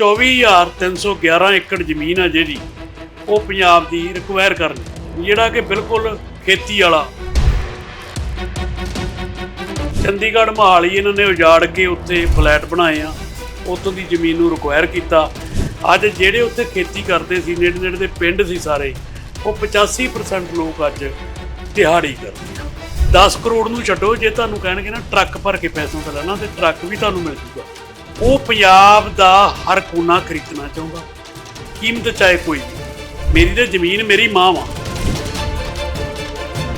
24311 ਏਕੜ ਜ਼ਮੀਨ ਆ ਜਿਹੜੀ ਉਹ ਪੰਜਾਬ ਦੀ ਰਿਕਵਾਇਰ ਕਰਨੀ, ਜਿਹੜਾ ਕਿ ਬਿਲਕੁਲ ਖੇਤੀ ਵਾਲਾ। ਚੰਡੀਗੜ੍ਹ ਮਹਾਲੀ ਇਹਨਾਂ ਨੇ ਉਜਾੜ ਕੇ ਉੱਥੇ ਫਲੈਟ ਬਣਾਏ ਆ, ਉੱਥੋਂ ਦੀ ਜ਼ਮੀਨ ਨੂੰ ਰਿਕਵਾਇਰ ਕੀਤਾ। ਅੱਜ ਜਿਹੜੇ ਉੱਥੇ ਖੇਤੀ ਕਰਦੇ ਸੀ ਨੇੜੇ ਨੇੜੇ ਦੇ ਪਿੰਡ ਸੀ ਸਾਰੇ, ਉਹ 85% ਲੋਕ ਅੱਜ ਦਿਹਾੜੀ ਕਰਦੇ ਆ। 10 ਕਰੋੜ ਨੂੰ ਛੱਡੋ, ਜੇ ਤੁਹਾਨੂੰ ਕਹਿਣਗੇ ਨਾ, ਟਰੱਕ ਭਰ ਕੇ ਪੈਸੋਂ ਤੇ ਲੈਣਾ ਤੇ ਟਰੱਕ ਵੀ ਤੁਹਾਨੂੰ ਮਿਲ ਜੂਗਾ। ਉਹ ਪੰਜਾਬ ਦਾ ਹਰ ਕੋਨਾ ਖਰੀਦਣਾ ਚਾਹੁੰਦਾ। ਕੀਮਤ ਚਾਹੇ ਕੋਈ ਵੀ। ਮੇਰੀ ਤੇ ਜ਼ਮੀਨ ਮੇਰੀ ਮਾਂ ਵਾ।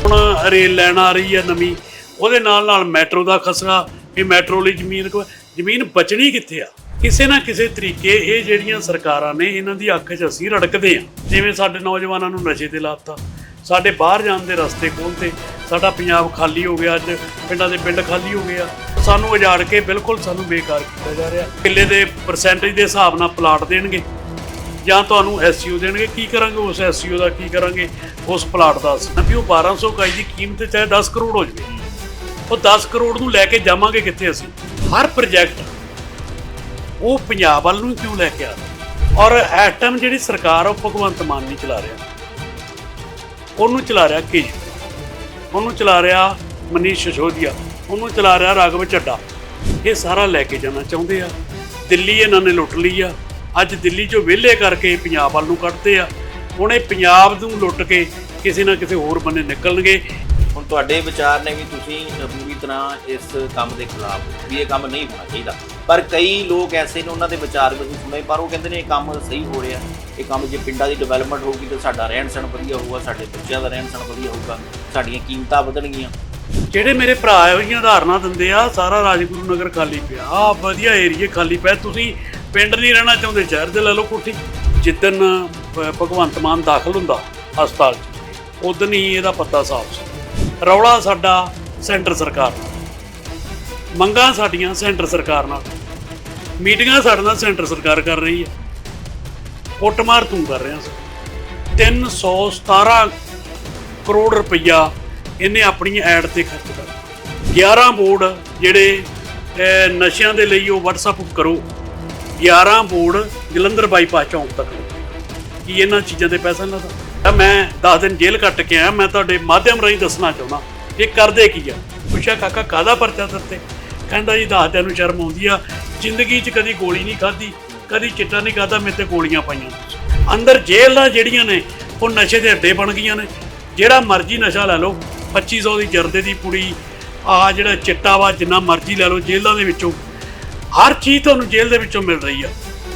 ਹੁਣ ਰੇਲ ਲੈਣ ਆ ਰਹੀ ਹੈ ਨਵੀਂ। ਉਹਦੇ ਨਾਲ ਨਾਲ ਮੈਟਰੋ ਦਾ ਖਸਰਾ ਇਹ ਮੈਟਰੋ ਲਈ ਜ਼ਮੀਨ ਕੋ ਜ਼ਮੀਨ ਬਚਣੀ ਕਿੱਥੇ ਆ? ਕਿਸੇ ਨਾ ਕਿਸੇ ਤਰੀਕੇ ਇਹ ਜਿਹੜੀਆਂ ਸਰਕਾਰਾਂ ਨੇ, ਇਹਨਾਂ ਦੀ ਅੱਖ 'ਚ ਅਸੀਂ ਰੜਕਦੇ ਆ। ਜਿਵੇਂ ਸਾਡੇ ਨੌਜਵਾਨਾਂ ਨੂੰ ਨਸ਼ੇ ਤੇ ਲਾਤਾ। ਸਾਡੇ ਬਾਹਰ ਜਾਣ ਦੇ ਰਸਤੇ ਖੋਲ੍ਹਤੇ ਸਾਡਾ ਪੰਜਾਬ ਖਾਲੀ ਹੋ ਗਿਆ ਅੱਜ, ਪਿੰਡਾਂ ਦੇ ਪਿੰਡ ਖਾਲੀ ਹੋ ਗਏ ਆ। ਸਾਨੂੰ ਉਜਾੜ ਕੇ ਬਿਲਕੁਲ ਸਾਨੂੰ ਬੇਕਾਰ ਕੀਤਾ ਜਾ ਰਿਹਾ। ਕਿੱਲੇ ਦੇ ਪਰਸੈਂਟੇਜ ਦੇ ਹਿਸਾਬ ਨਾਲ ਪਲਾਟ ਦੇਣਗੇ ਜਾਂ ਤੁਹਾਨੂੰ ਐਸਯੂ ਦੇਣਗੇ। ਕੀ ਕਰਾਂਗੇ? ਉਸ ਐਸਯੂ ਦਾ ਕੀ ਕਰਾਂਗੇ? ਉਸ ਪਲਾਟ ਦਾ ਅਸੀਂ ਵੀ ਉਹ 1200 ਇਕਾਈ ਦੀ ਕੀਮਤ ਚਾਹੇ 10 ਕਰੋੜ ਹੋ ਜਵੇ। ਉਹ 10 ਕਰੋੜ ਨੂੰ ਲੈ ਕੇ ਜਾਵਾਂਗੇ ਕਿੱਥੇ ਅਸੀਂ? ਹਰ ਪ੍ਰੋਜੈਕਟ ਉਹ ਪੰਜਾਬ ਵੱਲ ਨੂੰ ਕਿਉਂ ਲੈ ਕੇ ਆ ਔਰ ਇਸ ਟਾਈਮ ਜਿਹੜੀ ਸਰਕਾਰ ਆ, ਉਹ ਭਗਵੰਤ ਮਾਨ ਨਹੀਂ ਚਲਾ ਰਿਹਾ। ਉਹਨੂੰ ਚਲਾ ਰਿਹਾ ਕੇਜਰੀਵਾਲ ਉਹਨੂੰ ਚਲਾ ਰਿਹਾ ਮਨੀਸ਼ ਸਸ਼ੋਦੀਆ। ਉਹਨੂੰ ਚਲਾ ਰਿਹਾ ਰਾਘਵ ਚੱਡਾ। ਇਹ ਸਾਰਾ ਲੈ ਕੇ ਜਾਣਾ ਚਾਹੁੰਦੇ ਆ। ਦਿੱਲੀ ਇਹਨਾਂ ਨੇ ਲੁੱਟ ਲਈ ਆ। ਅੱਜ ਦਿੱਲੀ ਚੋਂ ਵਿਹਲੇ ਕਰਕੇ ਪੰਜਾਬ ਵੱਲ ਨੂੰ ਕੱਢਦੇ ਆ। ਹੁਣ ਇਹ ਪੰਜਾਬ ਨੂੰ ਲੁੱਟ ਕੇ ਕਿਸੇ ਨਾ ਕਿਸੇ ਹੋਰ ਬੰਨੇ ਨਿਕਲਣਗੇ। ਹੁਣ ਤੁਹਾਡੇ ਵਿਚਾਰ ਨੇ ਵੀ ਤੁਸੀਂ ਤਰ੍ਹਾਂ ਇਸ ਕੰਮ ਦੇ ਖਿਲਾਫ ਵੀ ਇਹ ਕੰਮ ਨਹੀਂ ਹੋਣਾ ਚਾਹੀਦਾ। ਪਰ ਕਈ ਲੋਕ ਐਸੇ ਨੇ, ਉਹਨਾਂ ਦੇ ਵਿਚਾਰ ਵੀ ਅਸੀਂ ਸੁਣੇ, ਪਰ ਉਹ ਕਹਿੰਦੇ ਨੇ ਇਹ ਕੰਮ ਸਹੀ ਹੋ ਰਿਹਾ। ਇਹ ਕੰਮ ਜੇ ਪਿੰਡਾਂ ਦੀ ਡਿਵੈਲਪਮੈਂਟ ਹੋਊਗੀ ਤਾਂ ਸਾਡਾ ਰਹਿਣ ਸਹਿਣ ਵਧੀਆ ਹੋਊਗਾ, ਸਾਡੇ ਬੱਚਿਆਂ ਦਾ ਰਹਿਣ ਸਹਿਣ ਵਧੀਆ ਹੋਊਗਾ, ਸਾਡੀਆਂ ਕੀਮਤਾਂ ਵਧਣਗੀਆਂ। ਜਿਹੜੇ ਮੇਰੇ ਭਰਾ ਇਹੋ ਜਿਹੀਆਂ ਉਦਾਹਰਨਾਂ ਦਿੰਦੇ ਆ, ਸਾਰਾ ਰਾਜਗੁਰੂ ਨਗਰ ਖਾਲੀ ਪਿਆ। ਆ ਵਧੀਆ ਏਰੀਏ ਖਾਲੀ ਪਿਆ। ਤੁਸੀਂ ਪਿੰਡ ਨਹੀਂ ਰਹਿਣਾ ਚਾਹੁੰਦੇ, ਸ਼ਹਿਰ ਦੇ ਲੈ ਲਓ ਕੋਠੀ। ਜਿੱਦਨ ਭਗਵੰਤ ਮਾਨ ਦਾਖਲ ਹੁੰਦਾ ਹਸਪਤਾਲ 'ਚ ਉਦੋਂ ਹੀ ਇਹਦਾ ਪੱਤਾ ਸਾਫ਼ ਸੀ। ਰੌਲਾ ਸਾਡਾ ਸੈਂਟਰ ਸਰਕਾਰ। ਮੰਗਾਂ ਸਾਡੀਆਂ ਸੈਂਟਰ ਸਰਕਾਰ ਨਾਲ। ਮੀਟਿੰਗਾਂ ਸਾਡੇ ਨਾਲ ਸੈਂਟਰ ਸਰਕਾਰ ਕਰ ਰਹੀ ਹੈ। ਕੁੱਟਮਾਰ ਤੂੰ ਕਰ ਰਿਹਾ ਸੀ। 317 ਕਰੋੜ ਰੁਪਈਆ ਇਹਨੇ ਆਪਣੀ ਐਡ ਤੇ ਖਰਚ ਕਰ 11 ਬੋਰਡ ਜਿਹੜੇ ਨਸ਼ਿਆਂ ਦੇ ਲਈ ਉਹ WhatsApp ਕਰੋ। 11 ਬੋਰਡ ਜਲੰਧਰ ਬਾਈਪਾਸ ਚੌਂਕ ਤੱਕ। ਕੀ ਇਹਨਾਂ ਚੀਜ਼ਾਂ ਤੇ ਪੈਸਾ ਇਹਨਾਂ ਤਾਂ ਮੈਂ 10 ਦਿਨ ਜੇਲ੍ਹ ਕੱਟ ਕੇ ਆਇਆ। ਮੈਂ ਤੁਹਾਡੇ ਮਾਧਿਅਮ ਰਾਹੀਂ ਦੱਸਣਾ ਚਾਹੁੰਦਾ। ਇਹ ਕਰਦੇ ਕੀ ਆ? ਪੁੱਛਿਆ ਕਾਕਾ ਕਾਦਾ ਪਰਚਾ ਦਿੱਤੇ? ਕਹਿੰਦਾ ਜੀ ਦੱਸਦਿਆਂ ਨੂੰ ਸ਼ਰਮ ਆਉਂਦੀ ਆ। ਜ਼ਿੰਦਗੀ 'ਚ ਕਦੀ ਗੋਲੀ ਨਹੀਂ ਖਾਧੀ ਕਦੀ ਚਿੱਟਾ ਨਹੀਂ ਖਾਧਾ ਮੇਰੇ ਤੇ ਗੋਲੀਆਂ ਪਾਈਆਂ। ਅੰਦਰ ਜੇਲ੍ਹਾਂ ਜਿਹੜੀਆਂ ਨੇ ਉਹ ਨਸ਼ੇ ਦੇ ਅੱਡੇ ਬਣ ਗਈਆਂ ਨੇ। ਜਿਹੜਾ ਮਰਜ਼ੀ ਨਸ਼ਾ ਲੈ ਲਓ 2500 ਦੀ ਜਰਦੇ ਦੀ ਪੁੜੀ ਆ ਜਿਹੜਾ ਚਿੱਟਾ ਵਾ ਜਿੰਨਾ ਮਰਜ਼ੀ ਲੈ ਲਓ ਜੇਲ੍ਹਾਂ ਦੇ ਵਿੱਚੋਂ। ਹਰ ਚੀਜ਼ ਤੁਹਾਨੂੰ ਜੇਲ੍ਹ ਦੇ ਵਿੱਚੋਂ ਮਿਲ ਰਹੀ ਆ।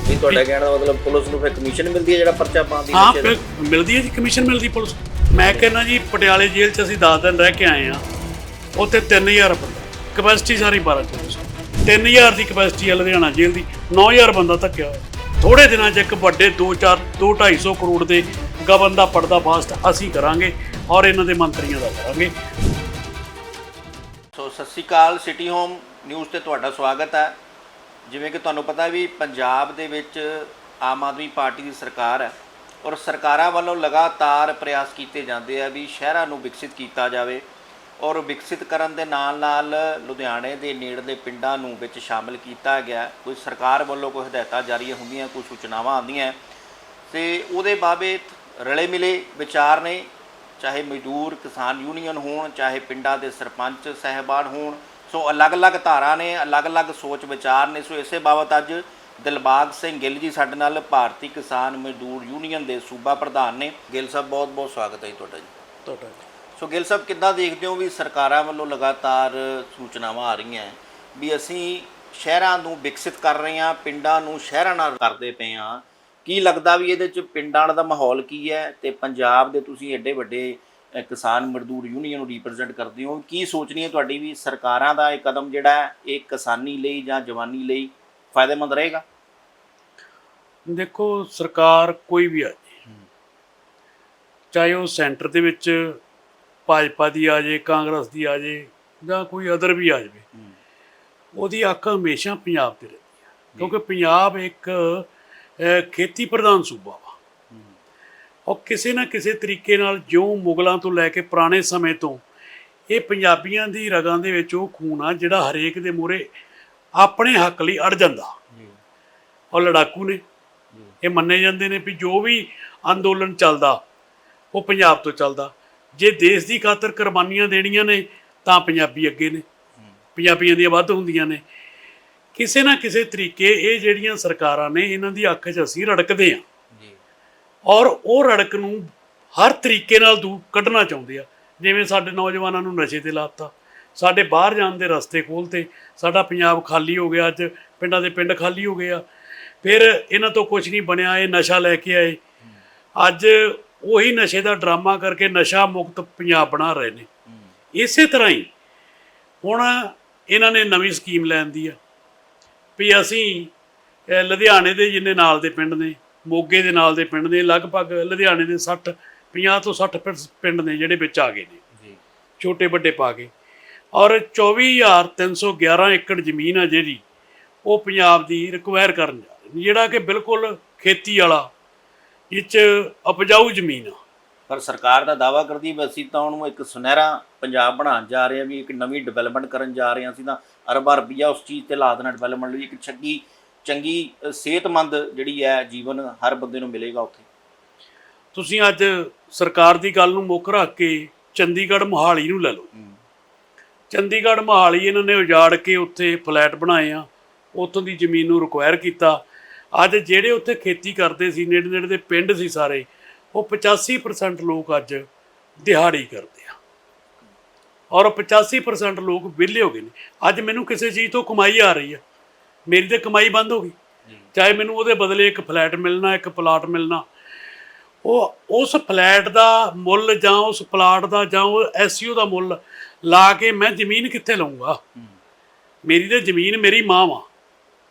ਵੀ ਤੁਹਾਡਾ ਕਹਿਣ ਦਾ ਮਤਲਬ ਪੁਲਿਸ ਨੂੰ ਫਿਰ ਕਮਿਸ਼ਨ ਮਿਲਦੀ ਹੈ ਜਿਹੜਾ ਪਰਚਾ ਪਾਉਂਦੀ ਹਾਂ ਫਿਰ ਮਿਲਦੀ ਹੈ ਜੀ ਕਮਿਸ਼ਨ ਮਿਲਦੀ ਪੁਲਿਸ ਨੂੰ। ਮੈਂ ਕਹਿੰਦਾ ਜੀ, ਪਟਿਆਲੇ ਜੇਲ੍ਹ 'ਚ ਅਸੀਂ 10 ਦਿਨ ਰਹਿ ਕੇ ਆਏ ਆ ਉੱਥੇ 3000 ਬੰਦਾ। ਕਪੈਸਿਟੀ ਸਾਰੀ 1200 3000 ਦੀ ਕਪੈਸਿਟੀ ਹੈ ਲੁਧਿਆਣਾ ਜੇਲ੍ਹ ਦੀ। 9000 ਬੰਦਾ ਧੱਕਿਆ ਹੋਇਆ। ਥੋੜੇ ਦਿਨਾਂ 'ਚ ਇੱਕ ਵੱਡੇ 2 4 2 250 ਕਰੋੜ ਦੇ ਗਬਨ ਦਾ ਪਰਦਾ ਫਾਸਟ ਅਸੀਂ ਕਰਾਂਗੇ ਔਰ ਇਹਨਾਂ ਦੇ ਮੰਤਰੀਆਂ ਦਾ ਕਰਾਂਗੇ। ਸੋ ਸਤਿ ਸ਼੍ਰੀ ਅਕਾਲ ਸਿਟੀ ਹੋਮ ਨਿਊਜ਼ ਤੇ ਤੁਹਾਡਾ ਸਵਾਗਤ ਹੈ। ਜਿਵੇਂ ਕਿ ਤੁਹਾਨੂੰ ਪਤਾ ਵੀ ਪੰਜਾਬ ਦੇ ਵਿੱਚ ਆਮ ਆਦਮੀ ਪਾਰਟੀ ਦੀ ਸਰਕਾਰ ਹੈ। ਔਰ ਸਰਕਾਰਾਂ ਵੱਲੋਂ ਲਗਾਤਾਰ ਪ੍ਰਯਾਸ ਕੀਤੇ ਜਾਂਦੇ ਆ ਵੀ ਸ਼ਹਿਰਾਂ ਨੂੰ ਵਿਕਸਿਤ ਕੀਤਾ ਜਾਵੇ ਔਰ ਵਿਕਸਿਤ ਕਰਨ ਦੇ ਨਾਲ ਨਾਲ ਲੁਧਿਆਣੇ ਦੇ ਨੇੜਲੇ ਪਿੰਡਾਂ ਨੂੰ ਵਿੱਚ ਸ਼ਾਮਲ ਕੀਤਾ ਗਿਆ। ਕੋਈ ਸਰਕਾਰ ਵੱਲੋਂ ਕੋਈ ਹਦਾਇਤਾਂ ਜਾਰੀ ਹੁੰਦੀਆਂ, ਕੋਈ ਸੂਚਨਾਵਾਂ ਆਉਂਦੀਆਂ ਤੇ ਉਹਦੇ ਬਾਬਤ ਰਲੇ ਮਿਲੇ ਵਿਚਾਰ ਨੇ, ਚਾਹੇ ਮਜ਼ਦੂਰ, ਕਿਸਾਨ ਯੂਨੀਅਨ ਹੋਣ, ਚਾਹੇ ਪਿੰਡਾਂ ਦੇ ਸਰਪੰਚ ਸਹਿਬਾਨ ਹੋਣ, ਸੋ ਅਲੱਗ-ਅਲੱਗ ਧਾਰਾ ਨੇ, ਅਲੱਗ-ਅਲੱਗ ਸੋਚ ਵਿਚਾਰ ਨੇ, ਸੋ ਇਸੇ ਬਾਬਤ ਅੱਜ ਦਿਲਬਾਗ ਸਿੰਘ ਗਿੱਲ ਜੀ ਸਾਡੇ ਨਾਲ ਭਾਰਤੀ ਕਿਸਾਨ ਮਜ਼ਦੂਰ ਯੂਨੀਅਨ ਦੇ ਸੂਬਾ ਪ੍ਰਧਾਨ ਨੇ। ਗਿੱਲ ਸਾਹਿਬ ਬਹੁਤ-ਬਹੁਤ ਸਵਾਗਤ ਹੈ ਜੀ ਤੁਹਾਡਾ ਜੀ। ਤੁਹਾਡਾ ਸੋ ਗਿੱਲ ਸਾਹਿਬ ਕਿੱਦਾਂ ਦੇਖਦੇ ਹੋ ਵੀ ਸਰਕਾਰਾਂ ਵੱਲੋਂ ਲਗਾਤਾਰ ਸੂਚਨਾਵਾਂ ਆ ਰਹੀਆਂ ਵੀ ਅਸੀਂ ਸ਼ਹਿਰਾਂ ਨੂੰ ਵਿਕਸਿਤ ਕਰ ਰਹੇ ਹਾਂ ਪਿੰਡਾਂ ਨੂੰ ਸ਼ਹਿਰਾਂ ਨਾਲ ਕਰਦੇ ਪਏ ਹਾਂ। ਕੀ ਲੱਗਦਾ ਵੀ ਇਹਦੇ ਚ ਪਿੰਡਾਂ ਦਾ ਮਾਹੌਲ ਕੀ ਹੈ ਤੇ ਪੰਜਾਬ ਦੇ ਤੁਸੀਂ ਐਡੇ ਵੱਡੇ ਕਿਸਾਨ ਮਜ਼ਦੂਰ ਯੂਨੀਅਨ ਨੂੰ ਰਿਪਰੈਜ਼ੈਂਟ ਕਰਦੇ ਹੋ। ਕੀ ਸੋਚਣੀ ਹੈ ਤੁਹਾਡੀ ਵੀ ਸਰਕਾਰਾਂ ਦਾ ਇਹ ਕਦਮ ਜਿਹੜਾ ਹੈ, ਇਹ ਕਿਸਾਨੀ ਲਈ ਜਾਂ ਜਵਾਨੀ ਲਈ ਫਾਇਦੇਮੰਦ ਰਹੇਗਾ? ਦੇਖੋ ਸਰਕਾਰ ਕੋਈ ਵੀ ਆ ਜੇ ਚਾਹੇ ਉਹ ਸੈਂਟਰ ਦੇ ਵਿੱਚ ਭਾਜਪਾ ਦੀ ਆ ਜੇ ਕਾਂਗਰਸ ਦੀ ਆ ਜੇ ਜਾਂ ਕੋਈ ਅਦਰ ਵੀ ਆ ਜਾਵੇ ਉਹਦੀ ਅੱਖ ਹਮੇਸ਼ਾ ਪੰਜਾਬ ਤੇ ਰਹਿੰਦੀ ਆ। ਕਿਉਂਕਿ ਪੰਜਾਬ ਇੱਕ ਖੇਤੀ ਪ੍ਰਧਾਨ ਸੂਬਾ ਵਾ। ਉਹ ਕਿਸੇ ਨਾ ਕਿਸੇ ਤਰੀਕੇ ਨਾਲ ਜਿਉਂ ਮੁਗਲਾਂ ਤੋਂ ਲੈ ਕੇ ਪੁਰਾਣੇ ਸਮੇਂ ਤੋਂ ਇਹ ਪੰਜਾਬੀਆਂ ਦੀ ਰਗਾਂ ਦੇ ਵਿੱਚ ਉਹ ਖੂਨ ਆ ਜਿਹੜਾ ਹਰੇਕ ਦੇ ਮੂਹਰੇ ਆਪਣੇ ਹੱਕ ਲਈ ਅੜ ਜਾਂਦਾ। ਔਰ ਲੜਾਕੂ ਨੇ। ਇਹ ਮੰਨੇ ਜਾਂਦੇ ਨੇ ਵੀ ਜੋ ਵੀ ਅੰਦੋਲਨ ਚੱਲਦਾ ਉਹ ਪੰਜਾਬ ਤੋਂ ਚੱਲਦਾ। ਜੇ ਦੇਸ਼ ਦੀ ਖਾਤਰ ਕੁਰਬਾਨੀਆਂ ਦੇਣੀਆਂ ਨੇ ਤਾਂ ਪੰਜਾਬੀ ਅੱਗੇ ਨੇ। ਪੰਜਾਬੀਆਂ ਦੀਆਂ ਵੱਧ ਹੁੰਦੀਆਂ ਨੇ। ਕਿਸੇ ਨਾ ਕਿਸੇ ਤਰੀਕੇ ਇਹ ਜਿਹੜੀਆਂ ਸਰਕਾਰਾਂ ਨੇ ਇਹਨਾਂ ਦੀ ਅੱਖ 'ਚ ਅਸੀਂ ਰੜਕਦੇ ਜੀ। ਔਰ ਉਹ ਰੜਕ ਨੂੰ ਹਰ ਤਰੀਕੇ ਨਾਲ ਦੂਰ ਕੱਢਣਾ ਚਾਹੁੰਦੇ ਆ। ਜਿਵੇਂ ਸਾਡੇ ਨੌਜਵਾਨਾਂ ਨੂੰ ਨਸ਼ੇ ਤੇ ਲਾਤਾ। ਸਾਡੇ ਬਾਹਰ ਜਾਣ ਦੇ ਰਸਤੇ ਖੋਲਤੇ ਸਾਡਾ ਪੰਜਾਬ ਖਾਲੀ ਹੋ ਗਿਆ ਅੱਜ ਪਿੰਡਾਂ ਦੇ ਪਿੰਡ ਖਾਲੀ ਹੋ ਗਏ ਆ। ਫਿਰ ਇਹਨਾਂ ਤੋਂ ਕੁਝ ਨਹੀਂ ਬਣਿਆ ਇਹ ਨਸ਼ਾ ਲੈ ਕੇ ਆਏ। ਅੱਜ ਉਹੀ ਨਸ਼ੇ ਦਾ ਡਰਾਮਾ ਕਰਕੇ ਨਸ਼ਾ ਮੁਕਤ ਪੰਜਾਬ ਬਣਾ ਰਹੇ ਨੇ। ਇਸੇ ਤਰ੍ਹਾਂ ਹੀ ਹੁਣ ਇਹਨਾਂ ਨੇ ਨਵੀਂ ਸਕੀਮ ਲੈਣ ਦੀ ਆ। ਵੀ ਅਸੀਂ ਲੁਧਿਆਣੇ ਦੇ ਜਿੰਨੇ ਨਾਲ ਦੇ ਪਿੰਡ ਨੇ ਮੋਗੇ ਦੇ ਨਾਲ ਦੇ ਪਿੰਡ ਨੇ ਲਗਭਗ ਲੁਧਿਆਣੇ ਦੇ 60 50 ਤੋਂ 60 ਪਿੰਡ- ਪਿੰਡ ਨੇ ਜਿਹੜੇ ਵਿੱਚ ਆ ਗਏ ਨੇ। ਛੋਟੇ ਵੱਡੇ ਪਾ ਕੇ। ਔਰ 24311 ਏਕੜ ਜ਼ਮੀਨ ਆ ਜਿਹੜੀ ਉਹ ਪੰਜਾਬ ਦੀ ਰਿਕਵਾਇਰ ਕਰਨ ਜਾ ਰਹੇ ਨੇ। ਜਿਹੜਾ ਕਿ ਬਿਲਕੁਲ ਖੇਤੀ ਵਾਲਾ ਇਹ 'ਚ ਉਪਜਾਊ ਜ਼ਮੀਨ ਆ। ਪਰ ਸਰਕਾਰ ਦਾ ਦਾਵਾ ਕਰਦੀ ਵੀ ਅਸੀਂ ਤਾਂ ਉਹਨੂੰ ਇੱਕ ਸੁਨਹਿਰਾ ਪੰਜਾਬ ਬਣਾਉਣ ਜਾ ਰਹੇ ਹਾਂ ਵੀ ਇੱਕ ਨਵੀਂ ਡਿਵੈਲਪਮੈਂਟ ਕਰਨ ਜਾ ਰਹੇ ਹਾਂ। ਅਸੀਂ ਤਾਂ ਅਰਬਾਂ ਰੁਪਈਆ ਉਸ ਚੀਜ਼ ਤੇ ਲਾ ਦੇਣਾ ਡਿਵੈਲਪਮੈਂਟ ਲਈ। ਇੱਕ ਚੰਗੀ ਚੰਗੀ ਸਿਹਤਮੰਦ ਜਿਹੜੀ ਹੈ ਜੀਵਨ ਹਰ ਬੰਦੇ ਨੂੰ ਮਿਲੇਗਾ ਉੱਥੇ। ਤੁਸੀਂ ਅੱਜ ਸਰਕਾਰ ਦੀ ਗੱਲ ਨੂੰ ਮੁੱਖ ਰੱਖ ਕੇ ਚੰਡੀਗੜ੍ਹ ਮੋਹਾਲੀ ਨੂੰ ਲੈ ਲਓ। ਚੰਡੀਗੜ੍ਹ ਮੋਹਾਲੀ ਇਹਨਾਂ ਨੇ ਉਜਾੜ ਕੇ ਉੱਥੇ ਫਲੈਟ ਬਣਾਏ ਆ। ਉੱਥੋਂ ਦੀ ਜ਼ਮੀਨ ਨੂੰ ਰਿਕਵਾਇਰ ਕੀਤਾ। ਅੱਜ ਜਿਹੜੇ ਉੱਥੇ ਖੇਤੀ ਕਰਦੇ ਸੀ ਨੇੜੇ ਨੇੜੇ ਦੇ ਪਿੰਡ ਸੀ ਸਾਰੇ ਉਹ 85% ਲੋਕ ਅੱਜ ਦਿਹਾੜੀ ਕਰਦੇ ਆ। ਔਰ 85% ਲੋਕ ਵਿਹਲੇ ਹੋ ਗਏ ਨੇ। ਅੱਜ ਮੈਨੂੰ ਕਿਸੇ ਚੀਜ਼ ਤੋਂ ਕਮਾਈ ਆ ਰਹੀ ਆ। ਮੇਰੀ ਤੇ ਕਮਾਈ ਬੰਦ ਹੋ ਗਈ। ਚਾਹੇ ਮੈਨੂੰ ਉਹਦੇ ਬਦਲੇ ਇੱਕ ਫਲੈਟ ਮਿਲਣਾ ਇੱਕ ਪਲਾਟ ਮਿਲਣਾ। ਉਹ ਉਸ ਫਲੈਟ ਦਾ ਮੁੱਲ ਜਾਂ ਉਸ ਪਲਾਟ ਦਾ ਜਾਂ ਉਹ ਐਸਯੂ ਦਾ ਮੁੱਲ ਲਾ ਕੇ ਮੈਂ ਜ਼ਮੀਨ ਕਿੱਥੇ ਲਵਾਂਗਾ ਮੇਰੀ ਤੇ ਜ਼ਮੀਨ ਮੇਰੀ ਮਾਂ ਵਾ।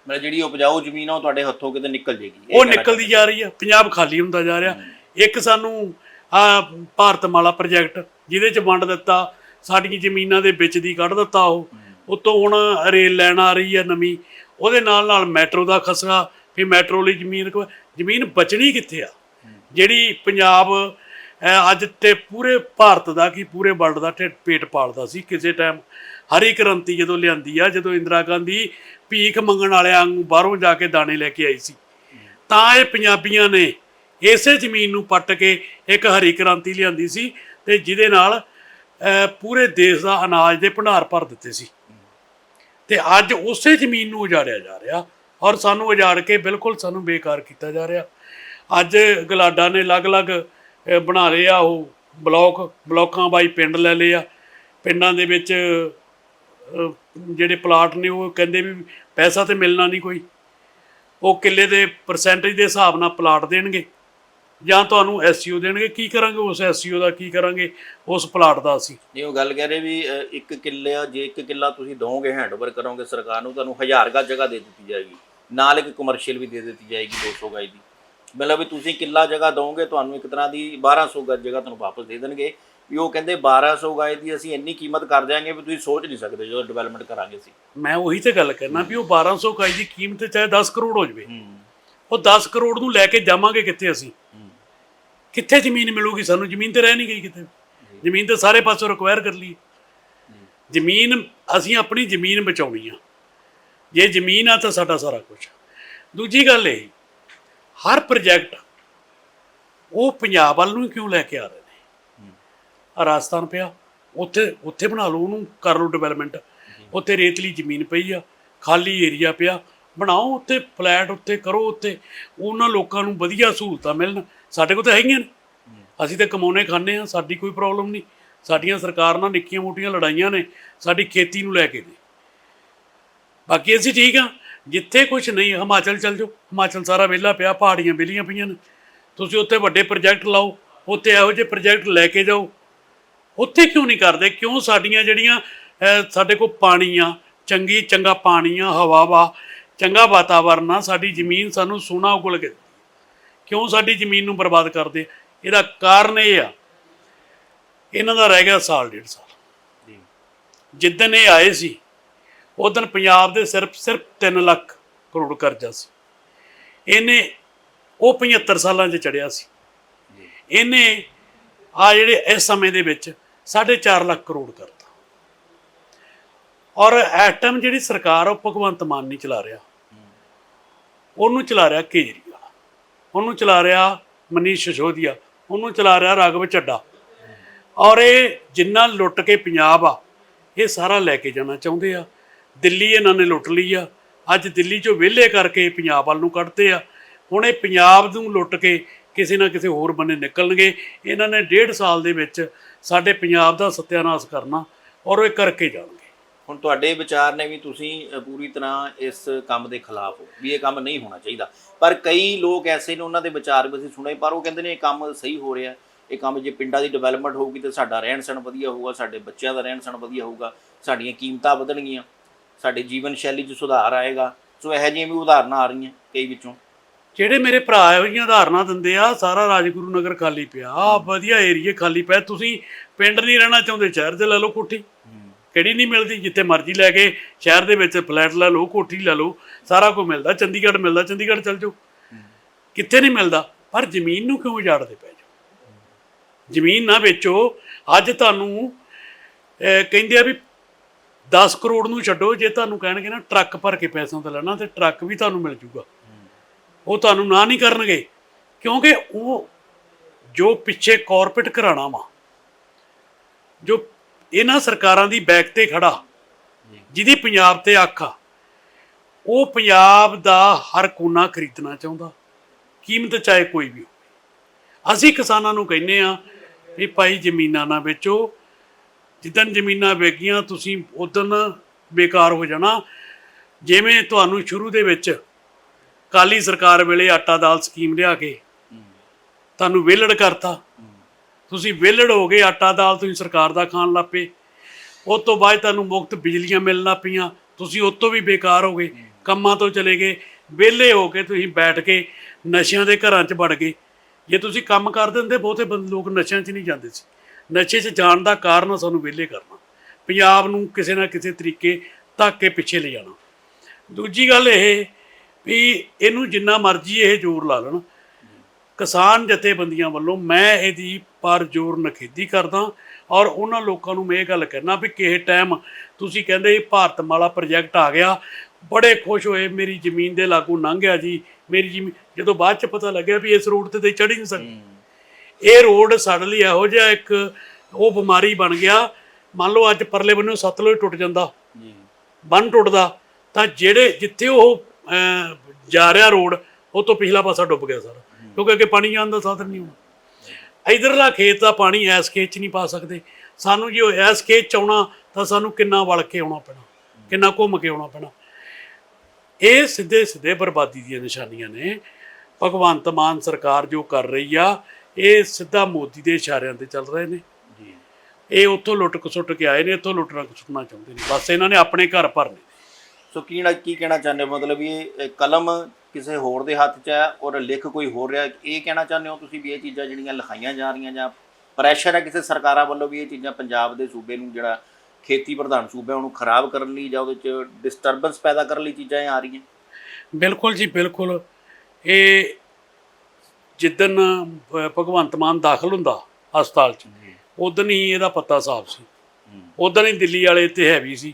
ਮਤਲਬ ਜਿਹੜੀ ਉਪਜਾਊ ਜ਼ਮੀਨ ਆ ਉਹ ਤੁਹਾਡੇ ਹੱਥੋਂ ਕਿਤੇ ਨਿਕਲ ਜੇਗੀ। ਉਹ ਨਿਕਲਦੀ ਜਾ ਰਹੀ ਆ ਪੰਜਾਬ ਖਾਲੀ ਹੁੰਦਾ ਜਾ ਰਿਹਾ। ਇੱਕ ਸਾਨੂੰ ਆ ਭਾਰਤਮਾਲਾ ਪ੍ਰੋਜੈਕਟ ਜਿਹਦੇ ਚ ਵੰਡ ਦਿੱਤਾ ਸਾਡੀਆਂ ਜ਼ਮੀਨਾਂ ਦੇ ਵਿੱਚ ਦੀ ਕੱਢ ਦਿੱਤਾ ਉਹ। ਉਤੋਂ ਹੁਣ ਰੇਲ ਲਾਈਨ ਆ ਰਹੀ ਆ ਨਵੀਂ ਉਹਦੇ ਨਾਲ ਨਾਲ ਮੈਟਰੋ ਦਾ ਖਸਰਾ ਫਿਰ ਮੈਟਰੋ ਲਈ ਜ਼ਮੀਨ ਜ਼ਮੀਨ ਬਚਣੀ ਕਿੱਥੇ ਆ? ਜਿਹੜੀ ਪੰਜਾਬ ਅੱਜ ਤੇ ਪੂਰੇ ਭਾਰਤ ਦਾ ਕੀ ਪੂਰੇ ਵਰਲਡ ਦਾ ਢਿੱਡ ਪੇਟ ਪਾਲਦਾ ਸੀ। ਕਿਸੇ ਟਾਈਮ ਹਰੀ ਕ੍ਰਾਂਤੀ ਜਦੋਂ ਲਿਆਂਦੀ ਆ, ਜਦੋਂ ਇੰਦਰਾ ਗਾਂਧੀ ਭੀਖ ਮੰਗਣ ਵਾਲਿਆਂ ਨੂੰ ਬਾਹਰੋਂ ਜਾ ਕੇ ਦਾਣੇ ਲੈ ਕੇ ਆਈ ਸੀ, ਤਾਂ ਇਹ ਪੰਜਾਬੀਆਂ ਨੇ ਇਸੇ ਜ਼ਮੀਨ ਨੂੰ ਪੱਟ ਕੇ ਇੱਕ ਹਰੀ ਕ੍ਰਾਂਤੀ ਲਿਆਂਦੀ ਸੀ ਤੇ ਜਿਹਦੇ ਨਾਲ ਪੂਰੇ ਦੇਸ਼ ਦਾ ਅਨਾਜ ਦੇ ਭੰਡਾਰ ਭਰ ਦਿੱਤੇ ਸੀ। ਤੇ ਅੱਜ ਉਸੇ ਜ਼ਮੀਨ ਨੂੰ ਉਜਾੜਿਆ ਜਾ ਰਿਹਾ ਔਰ ਸਾਨੂੰ ਉਜਾੜ ਕੇ ਬਿਲਕੁਲ ਸਾਨੂੰ ਬੇਕਾਰ ਕੀਤਾ ਜਾ ਰਿਹਾ। ਅੱਜ ਗਲਾਡਾ ਨੇ ਅਲੱਗ-ਅਲੱਗ ਬਣਾ ਲਏ ਆ ਉਹ ਬਲੌਕ ਬਲੌਕਾਂ ਬਾਈ ਪਿੰਡ ਲੈ ਲਏ ਆ। ਪਿੰਡਾਂ ਦੇ ਵਿੱਚ ਜਿਹੜੇ ਪਲਾਟ ਨੇ ਉਹ ਕਹਿੰਦੇ ਵੀ ਪੈਸਾ ਤੇ ਮਿਲਣਾ ਨਹੀਂ ਕੋਈ। ਉਹ ਕਿੱਲੇ ਦੇ ਪਰਸੈਂਟੇਜ ਦੇ ਹਿਸਾਬ ਨਾਲ ਪਲਾਟ ਦੇਣਗੇ। ਜਾਂ ਤੁਹਾਨੂੰ ਐਸਯੂ ਦੇਣਗੇ। ਕੀ ਕਰਾਂਗੇ? ਉਸ ਐਸਯੂ ਦਾ ਕੀ ਕਰਾਂਗੇ? ਉਸ ਪਲਾਟ ਦਾ ਅਸੀਂ। ਨਹੀਂ ਉਹ ਗੱਲ ਕਹਿ ਰਹੇ ਵੀ ਅ, ਇੱਕ ਕਿੱਲਾ ਜੇ ਇੱਕ ਕਿੱਲਾ ਤੁਸੀਂ ਦੋਗੇ ਹੈਂਡਓਵਰ ਕਰੋਗੇ ਸਰਕਾਰ ਨੂੰ ਤੁਹਾਨੂੰ ਹਜ਼ਾਰ ਗਾ ਜਗ੍ਹਾ ਦੇ ਦਿੱਤੀ ਜਾਏਗੀ। ਨਾਲ ਇੱਕ ਕਮਰਸ਼ੀਅਲ ਵੀ ਦੇ ਦਿੱਤੀ ਜਾਏਗੀ 200 ਗਾਈ ਦੀ। ਮਤਲਬ ਵੀ ਤੁਸੀਂ ਕਿੱਲਾ ਜਗ੍ਹਾ ਦੋਗੇ ਤੁਹਾਨੂੰ ਇੱਕ ਤਰ੍ਹਾਂ ਦੀ 1200 ਗਜ ਜਗ੍ਹਾ ਤੁਹਾਨੂੰ ਵਾਪਸ ਦੇ ਦੇਣਗੇ। ਵੀ ਉਹ ਕਹਿੰਦੇ 1200 ਗਜ ਦੀ ਅਸੀਂ ਇੰਨੀ ਕੀਮਤ ਕਰ ਦਿਆਂਗੇ ਵੀ ਤੁਸੀਂ ਸੋਚ ਨਹੀਂ ਸਕਦੇ ਜਦੋਂ ਡਿਵੈਲਪਮੈਂਟ ਕਰਾਂਗੇ ਅਸੀਂ। ਮੈਂ ਉਹੀ ਤੇ ਗੱਲ ਕਰਨਾ ਵੀ ਉਹ 1200 ਕਾਈ ਦੀ ਕੀਮਤ ਚਾਹੇ 10 ਕਰੋੜ ਹੋ ਜਵੇ ਉਹ 10 ਕਰੋੜ ਨੂੰ ਲੈ ਕੇ ਜਾਵਾਂਗੇ ਕਿੱਥੇ ਅਸੀਂ? ਕਿੱਥੇ ਜ਼ਮੀਨ ਮਿਲੂਗੀ ਸਾਨੂੰ? ਜ਼ਮੀਨ ਤੇ ਰਹਿ ਨਹੀਂ ਗਈ ਕਿਤੇ। ਜ਼ਮੀਨ ਤੇ ਸਾਰੇ ਪਾਸੋਂ ਰਿਕਵਾਇਰ ਕਰ ਲਈ। ਜ਼ਮੀਨ ਅਸੀਂ ਆਪਣੀ ਜ਼ਮੀਨ ਬਚਾਉਣੀ ਆ। ਜੇ ਜ਼ਮੀਨ ਆ ਤਾਂ ਸਾਡਾ ਸਾਰਾ ਕੁਝ ਦੂਜੀ ਗੱਲ ਇਹ ਹਰ ਪ੍ਰੋਜੈਕਟ ਉਹ ਪੰਜਾਬ ਵੱਲ ਨੂੰ ਕਿਉਂ ਲੈ ਕੇ ਆ ਰਹੇ ਨੇ? ਆ ਰਾਜਸਥਾਨ ਪਿਆ, ਉੱਥੇ ਉੱਥੇ ਬਣਾ ਲਓ ਉਹਨੂੰ, ਕਰ ਲਓ ਡਿਵੈਲਪਮੈਂਟ ਉੱਥੇ ਰੇਤਲੀ ਜ਼ਮੀਨ ਪਈ ਆ, ਖਾਲੀ ਏਰੀਆ ਪਿਆ। ਬਣਾਓ ਉੱਥੇ ਫਲੈਟ ਉੱਥੇ, ਕਰੋ ਉੱਥੇ। ਉਹਨਾਂ ਲੋਕਾਂ ਨੂੰ ਵਧੀਆ ਸਹੂਲਤਾਂ ਮਿਲਣ। ਸਾਡੇ ਕੋਲ ਤਾਂ ਹੈਗੀਆਂ ਨੇ ਅਸੀਂ ਤਾਂ ਕਮਾਉਣੇ ਖਾਂਦੇ ਆ ਸਾਡੀ ਕੋਈ ਪ੍ਰੋਬਲਮ ਨਹੀਂ। ਸਾਡੀਆਂ ਸਰਕਾਰ ਨਾਲ ਨਿੱਕੀਆਂ ਮੋਟੀਆਂ ਲੜਾਈਆਂ ਨੇ, ਸਾਡੀ ਖੇਤੀ ਨੂੰ ਲੈ ਕੇ ਨੇ ਬਾਕੀ ਅਸੀਂ ਠੀਕ ਆ ਜਿੱਥੇ ਕੁਝ ਨਹੀਂ, ਹਿਮਾਚਲ ਚੱਲ ਜਾਓ। ਹਿਮਾਚਲ ਸਾਰਾ ਵਿਹਲਾ ਪਿਆ, ਪਹਾੜੀਆਂ ਵਿਹਲੀਆਂ ਪਈਆਂ ਨੇ। ਤੁਸੀਂ ਉੱਥੇ ਵੱਡੇ ਪ੍ਰੋਜੈਕਟ ਲਾਓ, ਉੱਥੇ ਇਹੋ ਜਿਹੇ ਪ੍ਰੋਜੈਕਟ ਲੈ ਕੇ ਜਾਓ। ਉੱਥੇ ਕਿਉਂ ਨਹੀਂ ਕਰਦੇ? ਕਿਉਂ ਸਾਡੀਆਂ ਜਿਹੜੀਆਂ ਸਾਡੇ ਕੋਲ ਪਾਣੀ ਆ, ਚੰਗੀ, ਚੰਗਾ ਪਾਣੀ ਆ, ਹਵਾ ਵਾ, ਚੰਗਾ ਵਾਤਾਵਰਨ ਆ, ਸਾਡੀ ਜ਼ਮੀਨ ਸਾਨੂੰ ਸੋਨਾ ਉਗਲ ਕੇ ਕਿਉਂ ਸਾਡੀ ਜ਼ਮੀਨ ਨੂੰ ਬਰਬਾਦ ਕਰਦੇ ਇਹਦਾ ਕਾਰਨ ਇਹ ਆ, ਇਹਨਾਂ ਦਾ ਰਹਿ ਗਿਆ ਸਾਲ, ਡੇਢ ਸਾਲ। ਜੀ ਜਿੱਦਣ ਇਹ ਆਏ ਸੀ ਉਹ ਦਿਨ ਪੰਜਾਬ ਦੇ ਸਿਰਫ ਸਿਰਫ 3 ਲੱਖ ਕਰੋੜ ਕਰਜ਼ਾ ਸੀ। ਇਹਨੇ ਉਹ 75 ਸਾਲਾਂ 'ਚ ਚੜਿਆ ਸੀ। ਇਹਨੇ ਆ ਜਿਹੜੇ ਇਸ ਸਮੇਂ ਦੇ ਵਿੱਚ 4.5 ਲੱਖ ਕਰੋੜ ਕਰਤਾ। ਔਰ ਐਟਮ ਜਿਹੜੀ ਸਰਕਾਰ ਆ, ਉਹ ਭਗਵੰਤ ਮਾਨ ਨਹੀਂ ਚਲਾ ਰਿਹਾ। ਉਹਨੂੰ ਚਲਾ ਰਿਹਾ ਕੇਜਰੀਵਾਲ। ਉਹਨੂੰ ਚਲਾ ਰਿਹਾ ਮਨੀਸ਼ ਸਸ਼ੋਦੀਆ। ਉਹਨੂੰ ਚਲਾ ਰਿਹਾ ਰਾਘਵ ਚੱਡਾ ਔਰ ਇਹ ਜਿੰਨਾ ਲੁੱਟ ਕੇ ਪੰਜਾਬ ਆ ਇਹ ਸਾਰਾ ਲੈ ਕੇ ਜਾਣਾ ਚਾਹੁੰਦੇ ਆ। ਦਿੱਲੀ ਇਹਨਾਂ ਨੇ ਲੁੱਟ ਲਈ ਆ। ਅੱਜ ਦਿੱਲੀ ਚੋਂ ਵਿਹਲੇ ਕਰਕੇ ਪੰਜਾਬ ਵੱਲ ਨੂੰ ਕੱਢਦੇ ਆ। ਹੁਣ ਇਹ ਪੰਜਾਬ ਨੂੰ ਲੁੱਟ ਕੇ ਕਿਸੇ ਨਾ ਕਿਸੇ ਹੋਰ ਬੰਨੇ ਨਿਕਲਣਗੇ। ਇਹਨਾਂ ਨੇ ਡੇਢ ਸਾਲ ਦੇ ਵਿੱਚ ਸਾਡੇ ਪੰਜਾਬ ਦਾ ਸਤਿਆਨਾਸ਼ ਕਰਨਾ ਔਰ ਉਹ ਇਹ ਕਰਕੇ ਜਾਣਗੇ। ਹੁਣ ਤੁਹਾਡੇ ਵਿਚਾਰ ਨੇ ਵੀ ਤੁਸੀਂ ਪੂਰੀ ਤਰ੍ਹਾਂ ਇਸ ਕੰਮ ਦੇ ਖਿਲਾਫ ਹੋ ਵੀ ਇਹ ਕੰਮ ਨਹੀਂ ਹੋਣਾ ਚਾਹੀਦਾ। ਪਰ ਕਈ ਲੋਕ ਐਸੇ ਨੇ ਉਹਨਾਂ ਦੇ ਵਿਚਾਰ ਵੀ ਅਸੀਂ ਸੁਣੇ, ਪਰ ਉਹ ਕਹਿੰਦੇ ਨੇ ਇਹ ਕੰਮ ਸਹੀ ਹੋ ਰਿਹਾ। ਇਹ ਕੰਮ ਜੇ ਪਿੰਡਾਂ ਦੀ ਡਿਵੈਲਪਮੈਂਟ ਹੋਊਗੀ ਤੇ ਸਾਡਾ ਰਹਿਣ ਸਹਿਣ ਵਧੀਆ ਹੋਊਗਾ, ਸਾਡੇ ਬੱਚਿਆਂ ਦਾ ਰਹਿਣ ਸਹਿਣ ਵਧੀਆ ਹੋਊਗਾ, ਸਾਡੀਆਂ ਕੀਮਤਾਂ ਵਧਣਗੀਆਂ। ਸਾਡੇ ਜੀਵਨ ਸ਼ੈਲੀ 'ਚ ਸੁਧਾਰ ਆਏਗਾ। ਸੋ ਇਹੋ ਜਿਹੀਆਂ ਵੀ ਉਦਾਹਰਨਾਂ ਆ ਰਹੀਆਂ ਕਈ ਵਿੱਚੋਂ। ਜਿਹੜੇ ਮੇਰੇ ਭਰਾ ਇਹੋ ਜਿਹੀਆਂ ਉਦਾਹਰਨਾਂ ਦਿੰਦੇ ਆ ਸਾਰਾ ਰਾਜਗੁਰੂ ਨਗਰ ਖਾਲੀ ਪਿਆ। ਆ ਵਧੀਆ ਏਰੀਏ ਖਾਲੀ ਪਿਆ। ਤੁਸੀਂ ਪਿੰਡ ਨਹੀਂ ਰਹਿਣਾ ਚਾਹੁੰਦੇ ਸ਼ਹਿਰ 'ਚ ਲੈ ਲਓ ਕੋਠੀ। ਕਿਹੜੀ ਨਹੀਂ ਮਿਲਦੀ ਜਿੱਥੇ ਮਰਜ਼ੀ ਲੈ ਕੇ ਸ਼ਹਿਰ ਦੇ ਵਿੱਚ ਫਲੈਟ ਲੈ ਲਓ ਕੋਠੀ ਲੈ ਲਓ ਸਾਰਾ ਕੁਝ ਮਿਲਦਾ। ਚੰਡੀਗੜ੍ਹ ਮਿਲਦਾ ਚੰਡੀਗੜ੍ਹ ਚੱਲ ਜਾਓ। ਕਿੱਥੇ ਨਹੀਂ ਮਿਲਦਾ ਪਰ ਜ਼ਮੀਨ ਨੂੰ ਕਿਉਂ ਉਜਾੜਦੇ ਪਏ ਜੋ ਜ਼ਮੀਨ ਨਾ ਵੇਚੋ। ਅੱਜ ਤੁਹਾਨੂੰ ਕਹਿੰਦੇ ਆ ਵੀ 10 ਕਰੋੜ ਨੂੰ ਛੱਡੋ, ਜੇ ਤੁਹਾਨੂੰ ਕਹਿਣਗੇ ਨਾ ਟਰੱਕ ਭਰ ਕੇ ਪੈਸਿਆਂ ਤੇ ਲੈਣਾ, ਤੇ ਟਰੱਕ ਵੀ ਤੁਹਾਨੂੰ ਮਿਲ ਜੂਗਾ। ਉਹ ਤੁਹਾਨੂੰ ਨਾ ਨਹੀਂ ਕਰਨਗੇ, ਕਿਉਂਕਿ ਉਹ ਜੋ ਪਿੱਛੇ ਕਾਰਪੋਰੇਟ ਘਰਾਣਾ ਵਾ, ਜੋ ਇਹਨਾਂ ਸਰਕਾਰਾਂ ਦੀ ਬੈਕ ਤੇ ਖੜਾ, ਜਿਹਦੀ ਪੰਜਾਬ ਤੇ ਅੱਖ ਆ, ਉਹ ਪੰਜਾਬ ਦਾ ਹਰ ਕੋਨਾ ਖਰੀਦਣਾ ਚਾਹੁੰਦਾ, ਕੀਮਤ ਚਾਹੇ ਕੋਈ ਵੀ ਹੋਵੇ। ਅਸੀਂ ਕਿਸਾਨਾਂ ਨੂੰ ਕਹਿੰਨੇ ਆ ਵੀ ਭਾਈ ਜ਼ਮੀਨਾਂ ਨਾ ਵੇਚੋ ਜਿੱਦਣ ਜ਼ਮੀਨਾਂ ਵੇਗੀਆਂ ਤੁਸੀਂ ਉਦੋਂ ਬੇਕਾਰ ਹੋ ਜਾਣਾ। ਜਿਵੇਂ ਤੁਹਾਨੂੰ ਸ਼ੁਰੂ ਦੇ ਵਿੱਚ ਕਾਲੀ ਸਰਕਾਰ ਵੇਲੇ ਆਟਾ ਦਾਲ ਸਕੀਮ ਲਿਆ ਕੇ ਤੁਹਾਨੂੰ ਵਿਹਲੜ ਕਰਤਾ। ਤੁਸੀਂ ਵਿਹਲੜ ਹੋ ਗਏ, ਆਟਾ ਦਾਲ ਤੁਸੀਂ ਸਰਕਾਰ ਦਾ ਖਾਣ ਲੱਪੇ ਉਸ ਤੋਂ ਬਾਅਦ ਤੁਹਾਨੂੰ ਮੁਫਤ ਬਿਜਲੀਆਂ ਮਿਲਣਾ ਪਈਆਂ। ਤੁਸੀਂ ਉਸ ਤੋਂ ਵੀ ਬੇਕਾਰ ਹੋ ਗਏ, ਕੰਮਾਂ ਤੋਂ ਚਲੇ ਗਏ। ਵਿਹਲੇ ਹੋ ਕੇ ਤੁਸੀਂ ਬੈਠ ਕੇ ਨਸ਼ਿਆਂ ਦੇ ਘਰਾਂ 'ਚ ਵੜ ਗਏ। ਜੇ ਤੁਸੀਂ ਕੰਮ ਕਰ ਦਿੰਦੇ ਬਹੁਤੇ ਬੰਦ ਲੋਕ ਨਸ਼ਿਆਂ 'ਚ ਨਹੀਂ ਜਾਂਦੇ ਸੀ। ਨਸ਼ੇ 'ਚ ਜਾਣ ਦਾ ਕਾਰਨ ਆ, ਸਾਨੂੰ ਵਿਹਲੇ ਕਰਨਾ। ਪੰਜਾਬ ਨੂੰ ਕਿਸੇ ਨਾ ਕਿਸੇ ਤਰੀਕੇ ਧੱਕ ਕੇ ਪਿੱਛੇ ਲੈ ਜਾਣਾ। ਦੂਜੀ ਗੱਲ ਇਹ ਵੀ ਇਹਨੂੰ ਜਿੰਨਾ ਮਰਜ਼ੀ ਇਹ ਜ਼ੋਰ ਲਾ ਲੈਣ। ਕਿਸਾਨ ਜਥੇਬੰਦੀਆਂ ਵੱਲੋਂ ਮੈਂ ਇਹਦੀ ਪਰ ਜ਼ੋਰ ਨਖੇਦੀ ਕਰਦਾ ਔਰ ਉਹਨਾਂ ਲੋਕਾਂ ਨੂੰ ਮੈਂ ਇਹ ਗੱਲ ਕਹਿਣਾ ਵੀ ਕਿਸੇ ਟਾਈਮ ਤੁਸੀਂ ਕਹਿੰਦੇ ਇਹ ਭਾਰਤ ਮਾਲਾ ਪ੍ਰੋਜੈਕਟ ਆ ਗਿਆ, ਬੜੇ ਖੁਸ਼ ਹੋਏ, ਮੇਰੀ ਜ਼ਮੀਨ ਦੇ ਲਾਗੂ ਲੰਘ ਗਿਆ ਜੀ, ਮੇਰੀ ਜ਼ਮੀਨ ਜਦੋਂ ਬਾਅਦ ਚ ਪਤਾ ਲੱਗਿਆ ਵੀ ਇਸ ਰੂਟ ਤੇ ਤੇ ਚੜ੍ਹ ਹੀ ਨਹੀਂ ਸਕਦੇ। ਇਹ ਰੋਡ ਸਾਡੇ ਲਈ ਇਹੋ ਜਿਹਾ ਇੱਕ ਉਹ ਬਿਮਾਰੀ ਬਣ ਗਿਆ। ਮੰਨ ਲਓ ਅੱਜ ਪਰਲੇ ਬੰਨੋਂ ਸਤਲੁਜ ਟੁੱਟ ਜਾਂਦਾ। ਜੀ। ਬੰਨ ਟੁੱਟਦਾ ਤਾਂ ਜਿਹੜੇ ਜਿੱਥੇ ਉਹ ਜਾ ਰਿਹਾ ਰੋਡ ਉਹ ਤੋਂ ਪਿਛਲਾ ਪਾਸਾ ਡੁੱਬ ਗਿਆ ਸਾਰਾ। ਕਿਉਂਕਿ ਅੱਗੇ ਪਾਣੀ ਜਾਣ ਦਾ ਸਾਧਨ ਨਹੀਂ ਹੋਣਾ। ਇਧਰਲਾ ਖੇਤ ਦਾ ਪਾਣੀ ਐਸ ਖੇਤ 'ਚ ਨਹੀਂ ਪਾ ਸਕਦੇ। ਸਾਨੂੰ ਜੇ ਉਹ ਐਸ ਖੇਤ 'ਚ ਆਉਣਾ ਤਾਂ ਸਾਨੂੰ ਕਿੰਨਾ ਵਲ ਕੇ ਆਉਣਾ ਪੈਣਾ ਕਿੰਨਾ ਘੁੰਮ ਕੇ ਆਉਣਾ ਪੈਣਾ। ਇਹ ਸਿੱਧੇ ਸਿੱਧੇ ਬਰਬਾਦੀ ਦੀਆਂ ਨਿਸ਼ਾਨੀਆਂ ਨੇ। ਭਗਵੰਤ ਮਾਨ ਸਰਕਾਰ ਜੋ ਕਰ ਰਹੀ ਆ ਇਹ ਸਿੱਧਾ ਮੋਦੀ ਦੇ ਇਸ਼ਾਰਿਆਂ ਤੇ ਚੱਲ ਰਹੇ ਨੇ। ਜੀ। ਇਹ ਉੱਥੋਂ ਲੁੱਟ ਖਸੁੱਟ ਕੇ ਆਏ ਨੇ ਇੱਥੋਂ ਲੁੱਟਣਾ ਖਸੁੱਟਣਾ ਚਾਹੁੰਦੇ ਨੇ। ਬਸ ਇਹਨਾਂ ਨੇ ਆਪਣੇ ਘਰ ਭਰਨੇ। ਸੋ ਕੀ ਕੀ ਕਹਿਣਾ ਚਾਹੁੰਦੇ ਹੋ? ਮਤਲਬ ਇਹ ਕਲਮ ਕਿਸੇ ਹੋਰ ਦੇ ਹੱਥ 'ਚ ਹੈ ਔਰ ਲਿਖ ਕੋਈ ਹੋਰ ਰਿਹਾ ਇਹ ਕਹਿਣਾ ਚਾਹੁੰਦੇ ਹੋ ਤੁਸੀਂ ਵੀ ਇਹ ਚੀਜ਼ਾਂ ਜਿਹੜੀਆਂ ਲਿਖਾਈਆਂ ਜਾ ਰਹੀਆਂ ਜਾਂ ਪ੍ਰੈਸ਼ਰ ਹੈ ਕਿਸੇ ਸਰਕਾਰਾਂ ਵੱਲੋਂ ਵੀ ਇਹ ਚੀਜ਼ਾਂ ਪੰਜਾਬ ਦੇ ਸੂਬੇ ਨੂੰ ਜਿਹੜਾ ਖੇਤੀ ਪ੍ਰਧਾਨ ਸੂਬਾ ਹੈ ਉਹਨੂੰ ਖਰਾਬ ਕਰਨ ਲਈ ਜਾਂ ਉਹਦੇ 'ਚ ਡਿਸਟਰਬੈਂਸ ਪੈਦਾ ਕਰਨ ਲਈ ਚੀਜ਼ਾਂ ਆ ਰਹੀਆਂ? ਬਿਲਕੁਲ ਜੀ ਬਿਲਕੁਲ। ਇਹ ਜਿੱਦਨ ਭਗਵੰਤ ਮਾਨ ਦਾਖਲ ਹੁੰਦਾ ਹਸਪਤਾਲ 'ਚ ਉਦੋਂ ਹੀ ਇਹਦਾ ਪੱਤਾ ਸਾਫ਼ ਸੀ। ਉਦੋਂ ਹੀ ਦਿੱਲੀ ਵਾਲੇ ਇੱਥੇ ਹੈਵੀ ਸੀ।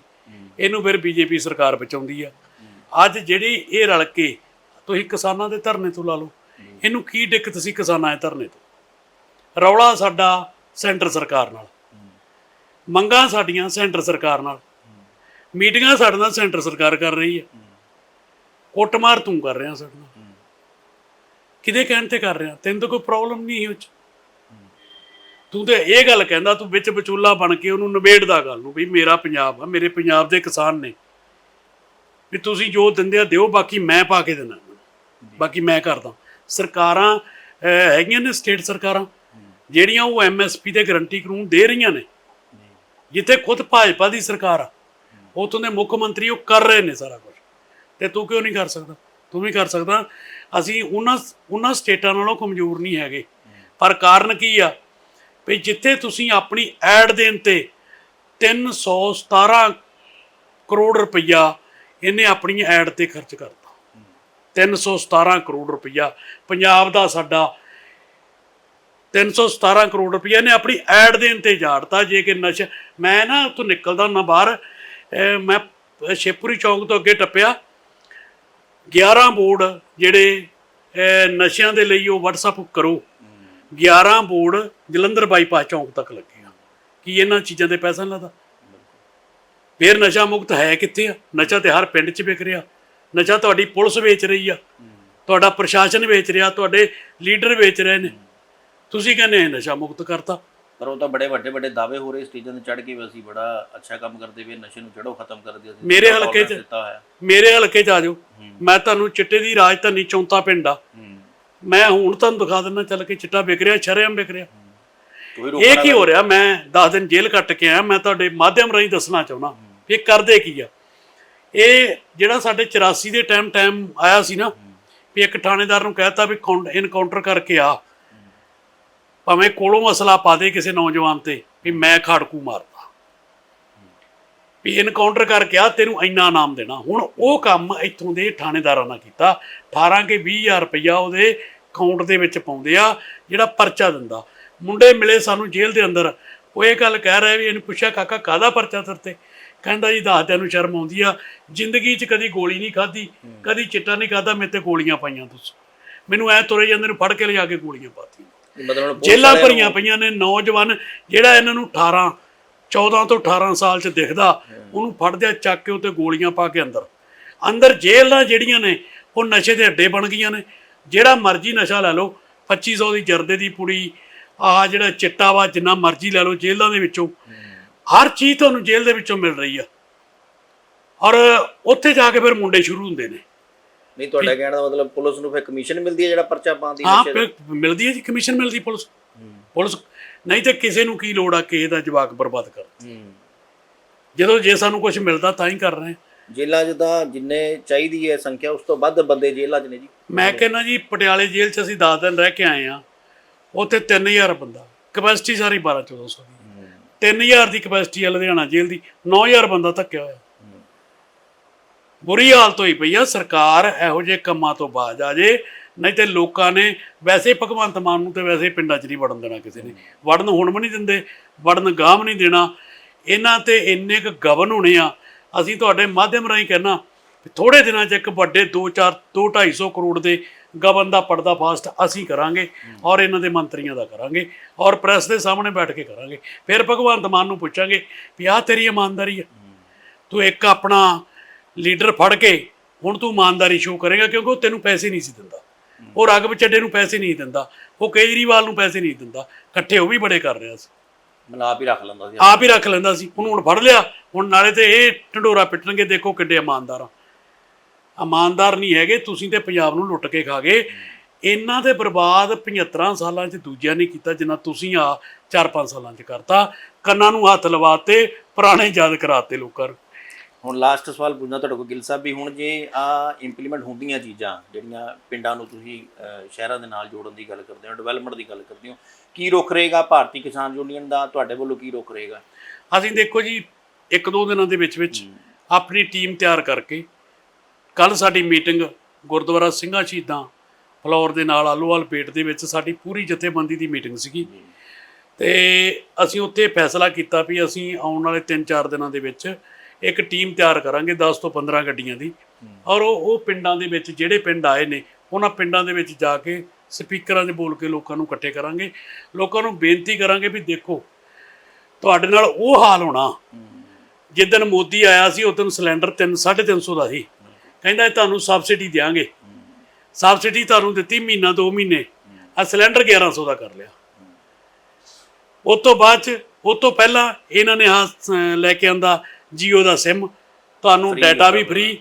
ਇਹਨੂੰ ਫਿਰ ਬੀਜੇਪੀ ਸਰਕਾਰ ਬਚਾਉਂਦੀ ਆ। ਅੱਜ ਜਿਹੜੀ ਇਹ ਰਲ ਕੇ ਤੁਸੀਂ ਕਿਸਾਨਾਂ ਦੇ ਧਰਨੇ ਤੋਂ ਲਾ ਲਓ ਇਹਨੂੰ ਕੀ ਦਿੱਕਤ ਸੀ ਕਿਸਾਨਾਂ ਦੇ ਧਰਨੇ ਤੋਂ? ਰੌਲਾ ਸਾਡਾ ਸੈਂਟਰ ਸਰਕਾਰ ਨਾਲ। ਮੰਗਾਂ ਸਾਡੀਆਂ ਸੈਂਟਰ ਸਰਕਾਰ ਨਾਲ। ਮੀਟਿੰਗਾਂ ਸਾਡੇ ਨਾਲ ਸੈਂਟਰ ਸਰਕਾਰ ਕਰ ਰਹੀ ਹੈ। ਕੁੱਟਮਾਰ ਤੂੰ ਕਰ ਰਿਹਾ ਸਾਡੇ ਨਾਲ। ਕਿਹਦੇ ਕਹਿਣ ਤੇ ਕਰ ਰਿਹਾ? ਤੈਨੂੰ ਤਾਂ ਕੋਈ ਪ੍ਰੋਬਲਮ ਨਹੀਂ ਉਹ ਚ। ਤੂੰ ਤੇ ਇਹ ਗੱਲ ਕਹਿੰਦਾ, ਤੂੰ ਵਿੱਚ ਵਿਚੂਲਾ ਬਣ ਕੇ ਉਹਨੂੰ ਨਿਬੇੜਦਾ ਗੱਲ ਨੂੰ, ਵੀ ਮੇਰਾ ਪੰਜਾਬ ਆ, ਮੇਰੇ ਪੰਜਾਬ ਦੇ ਕਿਸਾਨ ਨੇ। ਵੀ ਤੁਸੀਂ ਜੋ ਦਿੰਦੇ ਆ ਦਿਓ, ਬਾਕੀ ਮੈਂ ਪਾ ਕੇ ਦਿੰਦਾ। ਬਾਕੀ ਮੈਂ ਕਰਦਾ। ਸਰਕਾਰਾਂ ਹੈਗੀਆਂ ਨੇ ਸਟੇਟ ਸਰਕਾਰਾਂ, ਜਿਹੜੀਆਂ ਉਹ ਐਮਐਸਪੀ ਦੇ ਗਰੰਟੀ ਕਾਨੂੰਨ ਦੇ ਰਹੀਆਂ ਨੇ। ਜਿੱਥੇ ਖੁਦ ਭਾਜਪਾ ਦੀ ਸਰਕਾਰ ਆ, ਉਥੋਂ ਦੇ ਮੁੱਖ ਮੰਤਰੀ ਉਹ ਕਰ ਰਹੇ ਨੇ ਸਾਰਾ ਕੁਝ ਤੇ ਤੂੰ ਕਿਉਂ ਨਹੀਂ ਕਰ ਸਕਦਾ? ਤੂੰ ਵੀ ਕਰ ਸਕਦਾ ਅਸੀਂ ਉਹਨਾਂ ਉਹਨਾਂ ਸਟੇਟਾਂ ਨਾਲੋਂ ਕਮਜ਼ੋਰ ਨਹੀਂ ਹੈਗੇ। ਪਰ ਕਾਰਨ ਕੀ ਆ? ਵੀ ਜਿੱਥੇ ਤੁਸੀਂ ਆਪਣੀ ਐਡ ਦੇਣ ਤੇ 317 ਕਰੋੜ ਰੁਪਈਆ ਇਹਨੇ ਆਪਣੀ ਐਡ ਤੇ ਖਰਚ ਕਰਤਾ। 317 ਕਰੋੜ ਰੁਪਈਆ। ਪੰਜਾਬ ਦਾ ਸਾਡਾ 317 ਕਰੋੜ ਰੁਪਈਆ ਨੇ ਆਪਣੀ ਐਡ ਦੇਣ ਤੇ ਝਾੜਤਾ ਜੇ ਕਿ ਨਸ਼ਾ, ਮੈਂ ਨਾ ਉੱਥੋਂ ਨਿਕਲਦਾ ਨਾ ਬਾਹਰ ਮੈਂ ਸ਼ੇਪੂਰੀ ਚੌਂਕ ਤੋਂ ਅੱਗੇ ਟੱਪਿਆ। 11 ਬੋਰਡ ਜਿਹੜੇ ਨਸ਼ਿਆਂ ਦੇ ਲਈ ਉਹ WhatsApp ਕਰੋ। 11 ਬੋਰਡ ਜਲੰਧਰ ਬਾਈਪਾਸ ਚੌਂਕ ਤੱਕ ਲੱਗੇ ਆ ਕੀ ਇਹਨਾਂ ਚੀਜ਼ਾਂ ਤੇ ਪੈਸਾ ਨਹੀਂ ਲੱਗਦਾ ਫੇਰ ਨਸ਼ਾ ਮੁਕਤ ਹੈ ਕਿੱਥੇ ਆ? ਨਸ਼ਾ ਤੇ ਹਰ ਪਿੰਡ 'ਚ ਵਿਕ ਰਿਹਾ। ਨਸ਼ਾ ਤੁਹਾਡੀ ਪੁਲਿਸ ਵੇਚ ਰਹੀ ਆ। ਤੁਹਾਡਾ ਪ੍ਰਸ਼ਾਸਨ ਵੇਚ ਰਿਹਾ, ਤੁਹਾਡੇ ਲੀਡਰ ਵੇਚ ਰਹੇ ਨੇ। ਤੁਸੀਂ ਕਹਿੰਦੇ ਨਸ਼ਾ ਮੁਕਤ ਕਰਤਾ। ਪਰ ਉਹ ਤਾਂ ਬੜੇ ਵੱਡੇ ਵੱਡੇ ਦਾਅਵੇ ਹੋ ਰਹੇ ਸਟੇਜਾਂ ਤੇ ਚੜ ਕੇ ਵੀ ਅਸੀਂ ਬੜਾ ਅੱਛਾ ਕੰਮ ਕਰਦੇ ਵੀ ਨਸ਼ੇ ਨੂੰ ਜੜੋਂ ਖਤਮ ਕਰ ਦਿਆ ਅਸੀਂ ਮੇਰੇ ਹਲਕੇ 'ਚ- ਮੇਰੇ ਹਲਕੇ 'ਚ ਆ ਜਾਓ। ਮੈਂ ਤੁਹਾਨੂੰ ਚਿੱਟੇ ਦੀ ਰਾਜਧਾਨੀ ਚੌਂਤਾ ਪਿੰਡ ਆ। ਮੈਂ ਹੁਣ ਤੁਹਾਨੂੰ ਦਿਖਾ ਦਿੰਦਾ ਚੱਲ ਕੇ ਚਿੱਟਾ ਵਿਕ ਰਿਹਾ ਸ਼ਰੇਆਮ ਵਿਕ ਰਿਹਾ। ਇਹ ਕੀ ਹੋ ਰਿਹਾ? ਮੈਂ 10 ਦਿਨ ਜੇਲ੍ਹ ਕੱਟ ਕੇ ਆਇਆ ਮੈਂ ਤੁਹਾਡੇ ਮਾਧਿਅਮ ਰਾਹੀਂ ਦੱਸਣਾ ਚਾਹੁੰਦਾ ਇਹ ਕਰਦੇ ਕੀ ਆ? ਇਹ ਜਿਹੜਾ ਸਾਡੇ 84 ਦੇ ਟਾਈਮ ਟਾਈਮ ਆਇਆ ਸੀ ਨਾ ਵੀ ਇੱਕ ਥਾਣੇਦਾਰ ਨੂੰ ਕਹਿਤਾ ਵੀ ਇਨਕਾਊਂਟਰ ਕਰਕੇ ਆ। ਭਾਵੇਂ ਕੋਲੋਂ ਅਸਲਾ ਪਾ ਦੇ ਕਿਸੇ ਨੌਜਵਾਨ ਤੇ ਵੀ ਮੈਂ ਖਾੜਕੂ ਮਾਰਦਾ। ਵੀ ਇਨਕਾਊਂਟਰ ਕਰਕੇ ਆ ਤੈਨੂੰ ਇੰਨਾ ਨਾਮ ਦੇਣਾ। ਹੁਣ ਉਹ ਕੰਮ ਇੱਥੋਂ ਦੇ ਥਾਣੇਦਾਰਾਂ ਨਾਲ ਕੀਤਾ। 18 ਕੇ 20000 ਰੁਪਇਆ ਉਹਦੇ ਅਕਾਊਂਟ ਦੇ ਵਿੱਚ ਪਾਉਂਦੇ ਆ ਜਿਹੜਾ ਪਰਚਾ ਦਿੰਦਾ। ਮੁੰਡੇ ਮਿਲੇ ਸਾਨੂੰ ਜੇਲ੍ਹ ਦੇ ਅੰਦਰ। ਉਹ ਇਹ ਗੱਲ ਕਹਿ ਰਿਹਾ ਵੀ ਇਹਨੂੰ ਪੁੱਛਿਆ ਕਾਕਾ ਕਾਹਦਾ ਪਰਚਾ ਤੇਰੇ ਤੇ? ਕਹਿੰਦਾ ਜੀ ਦੱਸਦਿਆਂ ਨੂੰ ਸ਼ਰਮ ਆਉਂਦੀ ਆ। ਜ਼ਿੰਦਗੀ 'ਚ ਕਦੀ ਗੋਲੀ ਨਹੀਂ ਖਾਧੀ ਕਦੀ ਚਿੱਟਾ ਨਹੀਂ ਖਾਧਾ। ਮੇਰੇ ਤੇ ਗੋਲੀਆਂ ਪਾਈਆਂ ਤੁਸੀਂ। ਮੈਨੂੰ ਐ ਤੁਰੇ ਜਾਂਦੇ ਨੂੰ ਫੜ ਕੇ ਲਿਜਾ ਕੇ ਗੋਲੀਆਂ ਪਾਤੀਆਂ। ਮਤਲਬ ਹੁਣ ਪੁਲਿਸ ਜੇਲਾਂ ਵਾਲਿਆਂ ਭਰੀਆਂ ਪਈਆਂ ਨੇ ਨੌਜਵਾਨ ਜਿਹੜਾ ਇਹਨਾਂ ਨੂੰ 18 14 ਤੋਂ 18 ਸਾਲ ਚ ਦਿਖਦਾ ਉਹਨੂੰ ਫੜਦਿਆ ਚੱਕ ਕੇ ਉੱਤੇ ਗੋਲੀਆਂ ਪਾ ਕੇ ਅੰਦਰ। ਅੰਦਰ ਜੇਲ੍ਹਾਂ ਜਿਹੜੀਆਂ ਨੇ ਉਹ ਨਸ਼ੇ ਦੇ ਅੱਡੇ ਬਣ ਗਈਆਂ ਨੇ। ਜਿਹੜਾ ਮਰਜ਼ੀ ਨਸ਼ਾ ਲੈ ਲਓ 2500 ਦੀ ਜਰਦੇ ਦੀ ਪੁੜੀ ਆ ਜਿਹੜਾ ਚਿੱਟਾ ਵਾ ਜਿੰਨਾ ਮਰਜ਼ੀ ਲੈ ਲਓ ਜੇਲ੍ਹਾਂ ਦੇ ਵਿੱਚੋਂ। ਹਰ ਚੀਜ਼ ਤੁਹਾਨੂੰ ਜੇਲ੍ਹ ਦੇ ਵਿੱਚੋਂ ਮਿਲ ਰਹੀ ਆ। ਔਰ ਉੱਥੇ ਜਾ ਕੇ ਫਿਰ ਮੁੰਡੇ ਸ਼ੁਰੂ ਹੁੰਦੇ ਨੇ। ਨਹੀਂ ਤੁਹਾਡਾ ਕਹਿਣ ਦਾ ਮਤਲਬ ਪੁਲਿਸ ਨੂੰ ਫਿਰ ਕਮਿਸ਼ਨ ਮਿਲਦੀ ਹੈ ਜਿਹੜਾ ਪਰਚਾ ਪਾਉਂਦੀ ਹਾਂ ਫਿਰ ਮਿਲਦੀ ਹੈ ਜੀ ਕਮਿਸ਼ਨ ਮਿਲਦੀ ਪੁਲਿਸ। ਪੁਲਿਸ ਨਹੀਂ ਤੇ ਕਿਸੇ ਨੂੰ ਕੀ ਲੋੜ ਆ ਕਿਸੇ ਦਾ ਜਵਾਕ ਬਰਬਾਦ ਕਰ। ਜਦੋਂ ਜੇ ਸਾਨੂੰ ਕੁਝ ਮਿਲਦਾ ਤਾਂ ਹੀ ਕਰ ਰਹੇ 'ਚ ਤਾਂ ਜਿੰਨੇ ਚਾਹੀਦੀ ਹੈ ਸੰਖਿਆ ਉਸ ਤੋਂ ਵੱਧ ਬੰਦੇ ਜੇਲ੍ਹਾਂ 'ਚ ਨੇ ਜੀ। ਮੈਂ ਕਹਿੰਦਾ ਜੀ ਪਟਿਆਲੇ ਜੇਲ੍ਹ 'ਚ ਅਸੀਂ 10 ਦਿਨ ਰਹਿ ਕੇ ਆਏ ਆ ਉੱਥੇ 3000 ਬੰਦਾ ਕਪੈਸਿਟੀ ਸਾਰੀ 12 1400 ਦੀ। 3000 ਦੀ ਕਪੈਸਿਟੀ ਹੈ ਲੁਧਿਆਣਾ ਜੇਲ੍ਹ ਦੀ 9000 ਬੰਦਾ ਧੱਕਿਆ ਹੋਇਆ। ਬੁਰੀ ਹਾਲਤ ਹੋਈ ਪਈ ਆ, ਸਰਕਾਰ ਇਹੋ ਜਿਹੇ ਕੰਮਾਂ ਤੋਂ ਬਾਜ ਆ ਜੇ, ਨਹੀਂ ਤੇ ਲੋਕਾਂ ਨੇ ਵੈਸੇ ਭਗਵੰਤ ਮਾਨ ਨੂੰ ਤੇ ਵੈਸੇ ਪਿੰਡਾਂ 'ਚ ਨਹੀਂ ਵੜਨ ਦੇਣਾ ਕਿਸੇ ਨੇ। ਵੜਨ ਹੁਣ ਵੀ ਨਹੀਂ ਦਿੰਦੇ, ਵੜਨ ਗਾਹ ਵੀ ਨਹੀਂ ਦੇਣਾ। ਇਹਨਾਂ ਤੇ ਇੰਨੇ ਕੁ ਗਵਨ ਹੋਣੇ ਆ, ਅਸੀਂ ਤੁਹਾਡੇ ਮਾਧਿਅਮ ਰਾਹੀਂ ਕਹਿਣਾ ਥੋੜੇ ਦਿਨਾਂ 'ਚ ਇੱਕ ਵੱਡੇ 2 4 2 250 ਕਰੋੜ ਦੇ ਗਵਨ ਦਾ ਪਰਦਾ ਫਾਸਟ ਅਸੀਂ ਕਰਾਂਗੇ ਔਰ ਇਹਨਾਂ ਦੇ ਮੰਤਰੀਆਂ ਦਾ ਕਰਾਂਗੇ ਔਰ ਪ੍ਰੈਸ ਦੇ ਸਾਹਮਣੇ ਬੈਠ ਕੇ ਕਰਾਂਗੇ। ਫਿਰ ਭਗਵੰਤ ਮਾਨ ਨੂੰ ਪੁੱਛਾਂਗੇ ਵੀ ਆਹ ਤੇਰੀ ਇਮਾਨਦਾਰੀ ਆ। ਤੂੰ ਇੱਕ ਆਪਣਾ ਲੀਡਰ ਫੜ ਕੇ ਹੁਣ ਤੂੰ ਇਮਾਨਦਾਰੀ ਸ਼ੋ ਕਰੇਗਾ ਕਿਉਂਕਿ ਉਹ ਤੈਨੂੰ ਪੈਸੇ ਨਹੀਂ ਸੀ ਦਿੰਦਾ। ਉਹ ਰਗਬ ਚੱਡੇ ਨੂੰ ਪੈਸੇ ਨਹੀਂ ਦਿੰਦਾ ਉਹ ਕੇਜਰੀਵਾਲ ਨੂੰ ਪੈਸੇ ਨਹੀਂ ਦਿੰਦਾ ਇਕੱਠੇ ਉਹ ਵੀ ਬੜੇ ਕਰ ਰਿਹਾ ਸੀ। ਮਨਾਪ ਹੀ ਰੱਖ ਲੈਂਦਾ ਸੀ। ਆਪ ਹੀ ਰੱਖ ਲੈਂਦਾ ਸੀ ਉਹਨੂੰ ਹੁਣ ਫੜ ਲਿਆ ਹੁਣ ਨਾਲੇ ਤੇ ਇਹ ਢੰਡੋਰਾ ਪਿੱਟਣਗੇ ਦੇਖੋ ਕਿੱਡੇ ਇਮਾਨਦਾਰ ਆ। ਇਮਾਨਦਾਰ ਨਹੀਂ ਹੈਗੇ ਤੁਸੀਂ ਤੇ ਪੰਜਾਬ ਨੂੰ ਲੁੱਟ ਕੇ ਖਾ ਗਏ। ਇਹਨਾਂ ਦੇ ਬਰਬਾਦ 75 ਸਾਲਾਂ 'ਚ ਦੂਜਿਆਂ ਨੇ ਕੀਤਾ ਜਿੰਨਾ ਤੁਸੀਂ ਆ 4-5 ਸਾਲਾਂ 'ਚ ਕਰਤਾ। ਕੰਨਾਂ ਨੂੰ ਹੱਥ ਲਵਾਤੇ ਪੁਰਾਣੇ ਯਾਦ ਕਰਾਤੇ ਲੋਕਾਂ ਨੂੰ। ਹੁਣ ਲਾਸਟ ਸਵਾਲ ਪੁੱਛਣਾ ਤੁਹਾਡੇ ਕੋਲ ਗਿਲ ਸਾਹਿਬ ਵੀ ਹੁਣ ਜੇ ਆ ਇੰਪਲੀਮੈਂਟ ਹੁੰਦੀਆਂ ਚੀਜ਼ਾਂ ਜਿਹੜੀਆਂ ਪਿੰਡਾਂ ਨੂੰ ਤੁਸੀਂ ਸ਼ਹਿਰਾਂ ਦੇ ਨਾਲ ਜੋੜਨ ਦੀ ਗੱਲ ਕਰਦੇ ਹੋ ਡਿਵੈਲਪਮੈਂਟ ਦੀ ਗੱਲ ਕਰਦੇ ਹੋ ਕੀ ਰੁਖ ਰਹੇਗਾ ਭਾਰਤੀ ਕਿਸਾਨ ਯੂਨੀਅਨ ਦਾ ਤੁਹਾਡੇ ਵੱਲੋਂ ਕੀ ਰੁਖ ਰਹੇਗਾ? ਅਸੀਂ ਦੇਖੋ ਜੀ ਇੱਕ ਦੋ ਦਿਨਾਂ ਦੇ ਵਿੱਚ ਵਿੱਚ ਆਪਣੀ ਟੀਮ ਤਿਆਰ ਕਰਕੇ ਕੱਲ ਸਾਡੀ ਮੀਟਿੰਗ ਗੁਰਦੁਆਰਾ ਸਿੰਘਾਂ ਸ਼ਹੀਦਾਂ ਫਲੋਰ ਦੇ ਨਾਲ ਆਲੋਵਾਲ ਪੇਟ ਦੇ ਵਿੱਚ ਸਾਡੀ ਪੂਰੀ ਜਥੇਬੰਦੀ ਦੀ ਮੀਟਿੰਗ ਸੀਗੀ। ਤੇ ਅਸੀਂ ਉੱਥੇ ਫੈਸਲਾ ਕੀਤਾ ਵੀ ਅਸੀਂ ਆਉਣ ਵਾਲੇ 3-4 ਦਿਨਾਂ ਦੇ ਵਿੱਚ ਇੱਕ ਟੀਮ ਤਿਆਰ ਕਰਾਂਗੇ 10 ਤੋਂ 15 ਗੱਡੀਆਂ ਦੀ। ਔਰ ਉਹ ਉਹ ਪਿੰਡਾਂ ਦੇ ਵਿੱਚ ਜਿਹੜੇ ਪਿੰਡ ਆਏ ਨੇ, ਉਹਨਾਂ ਪਿੰਡਾਂ ਦੇ ਵਿੱਚ ਜਾ ਕੇ ਸਪੀਕਰਾਂ 'ਚ ਬੋਲ ਕੇ ਲੋਕਾਂ ਨੂੰ ਇਕੱਠੇ ਕਰਾਂਗੇ। ਲੋਕਾਂ ਨੂੰ ਬੇਨਤੀ ਕਰਾਂਗੇ ਵੀ ਦੇਖੋ, ਤੁਹਾਡੇ ਨਾਲ ਉਹ ਹਾਲ ਹੋਣਾ। ਜਿੱਦਣ ਮੋਦੀ ਆਇਆ ਸੀ ਉਦੋਂ ਸਿਲੰਡਰ 3 350 ਦਾ ਸੀ। ਕਹਿੰਦਾ ਇਹ ਤੁਹਾਨੂੰ ਸਬਸਿਡੀ ਦਿਆਂਗੇ। ਸਬਸਿਡੀ ਤੁਹਾਨੂੰ ਦਿੱਤੀ ਮਹੀਨਾ 2 ਮਹੀਨੇ। ਆ ਸਿਲੰਡਰ 1100 ਦਾ ਕਰ ਲਿਆ। ਉਸ ਤੋਂ ਬਾਅਦ ਚ ਉਹ ਤੋਂ ਪਹਿਲਾਂ ਇਹਨਾਂ ਨੇ ਆ ਲੈ ਕੇ ਆਂਦਾ Jio ਦਾ SIM ਤੁਹਾਨੂੰ ਡਾਟਾ ਵੀ ਫ੍ਰੀ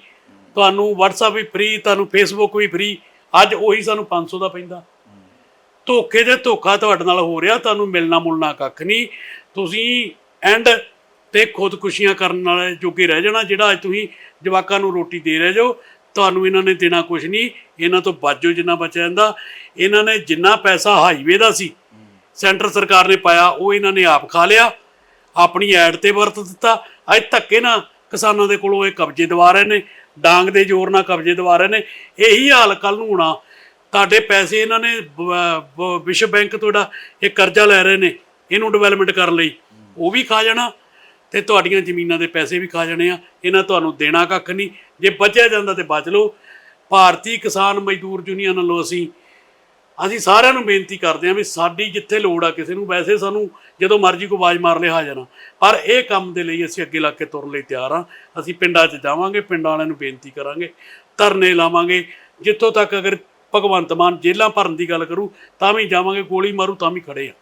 ਤੁਹਾਨੂੰ WhatsApp ਵੀ ਫ੍ਰੀ ਤੁਹਾਨੂੰ Facebook ਵੀ ਫ੍ਰੀ ਅੱਜ ਉਹੀ ਸਾਨੂੰ 500 ਦਾ ਪੈਂਦਾ। ਧੋਖੇ ਦੇ ਧੋਖਾ ਤੁਹਾਡੇ ਨਾਲ ਹੋ ਰਿਹਾ ਤੁਹਾਨੂੰ ਮਿਲਣਾ ਮੁਲਣਾ ਕੱਖ ਨਹੀਂ। ਤੁਸੀਂ ਐਂਡ ਤੇ ਖੁਦਕੁਸ਼ੀਆਂ ਕਰਨ ਵਾਲੇ ਜੋਗੇ ਰਹਿ ਜਾਣਾ ਜਿਹੜਾ ਅੱਜ ਤੁਸੀਂ ਜਵਾਕਾਂ ਨੂੰ ਰੋਟੀ ਦੇ ਰਹੇ ਜੋ ਤੁਹਾਨੂੰ ਇਹਨਾਂ ਨੇ ਦੇਣਾ ਕੁਝ ਨਹੀਂ ਇਹਨਾਂ ਤੋਂ ਬਾਜੋ ਜਿੰਨਾ ਬਚਿਆ ਜਾਂਦਾ। ਇਹਨਾਂ ਨੇ ਜਿੰਨਾ ਪੈਸਾ ਹਾਈਵੇ ਦਾ ਸੀ ਸੈਂਟਰ ਸਰਕਾਰ ਨੇ ਪਾਇਆ ਉਹ ਇਹਨਾਂ ਨੇ ਆਪ ਖਾ ਲਿਆ ਆਪਣੀ ਐਡ ਤੇ ਵਰਤ ਦਿੱਤਾ ਅੱਜ ਧੱਕੇ ਨਾਲ ਕਿਸਾਨਾਂ ਦੇ ਕੋਲੋਂ ਇਹ ਕਬਜ਼ੇ ਦਵਾ ਰਹੇ ਨੇ, ਡਾਂਗ ਦੇ ਜ਼ੋਰ ਨਾਲ ਕਬਜ਼ੇ ਦਵਾ ਰਹੇ ਨੇ। ਇਹੀ ਹਾਲ ਕੱਲ ਨੂੰ ਹੋਣਾ। ਤੁਹਾਡੇ ਪੈਸੇ ਇਹਨਾਂ ਨੇ ਵਿਸ਼ਵ ਬੈਂਕ ਤੋਂ ਜਿਹੜਾ ਇਹ ਕਰਜ਼ਾ ਲੈ ਰਹੇ ਨੇ, ਇਹਨੂੰ ਡਿਵੈਲਪਮੈਂਟ ਕਰਨ ਲਈ। ਉਹ ਵੀ ਖਾ ਜਾਣਾ ਤੇ ਤੁਹਾਡੀਆਂ ਜ਼ਮੀਨਾਂ ਦੇ ਪੈਸੇ ਵੀ ਖਾ ਜਾਣੇ ਆ। ਇਹਨਾਂ ਤੁਹਾਨੂੰ ਦੇਣਾ ਕੱਖ ਨਹੀਂ। ਜੇ ਬਚਿਆ ਜਾਂਦਾ ਤੇ ਬਚ ਲਓ। ਭਾਰਤੀ ਕਿਸਾਨ ਮਜ਼ਦੂਰ ਯੂਨੀਅਨ ਵੱਲੋਂ ਅਸੀਂ ਅਸੀਂ ਸਾਰਿਆਂ ਨੂੰ ਬੇਨਤੀ ਕਰਦੇ ਹਾਂ ਵੀ ਸਾਡੀ ਜਿੱਥੇ ਲੋੜ ਆ ਕਿਸੇ ਨੂੰ ਵੈਸੇ ਸਾਨੂੰ ਜਦੋਂ ਮਰਜ਼ੀ ਕੋ ਆਵਾਜ਼ ਮਾਰ ਲਿਆ ਹਾਜ਼ਰ ਹਾਂ ਪਰ ਇਹ ਕੰਮ ਦੇ ਲਈ ਅਸੀਂ ਅੱਗੇ ਲੱਗ ਕੇ ਤੁਰਨ ਲਈ ਤਿਆਰ ਹਾਂ। ਅਸੀਂ ਪਿੰਡਾਂ 'ਚ ਜਾਵਾਂਗੇ, ਪਿੰਡਾਂ ਵਾਲਿਆਂ ਨੂੰ ਬੇਨਤੀ ਕਰਾਂਗੇ। ਧਰਨੇ ਲਾਵਾਂਗੇ। ਜਿੱਥੋਂ ਤੱਕ ਅਗਰ ਭਗਵੰਤ ਮਾਨ ਜੇਲਾਂ ਭਰਨ ਦੀ ਗੱਲ ਕਰੂ, ਤਾਂ ਵੀ ਜਾਵਾਂਗੇ, ਗੋਲੀ ਮਾਰੂ, ਤਾਂ ਵੀ ਖੜੇ ਆ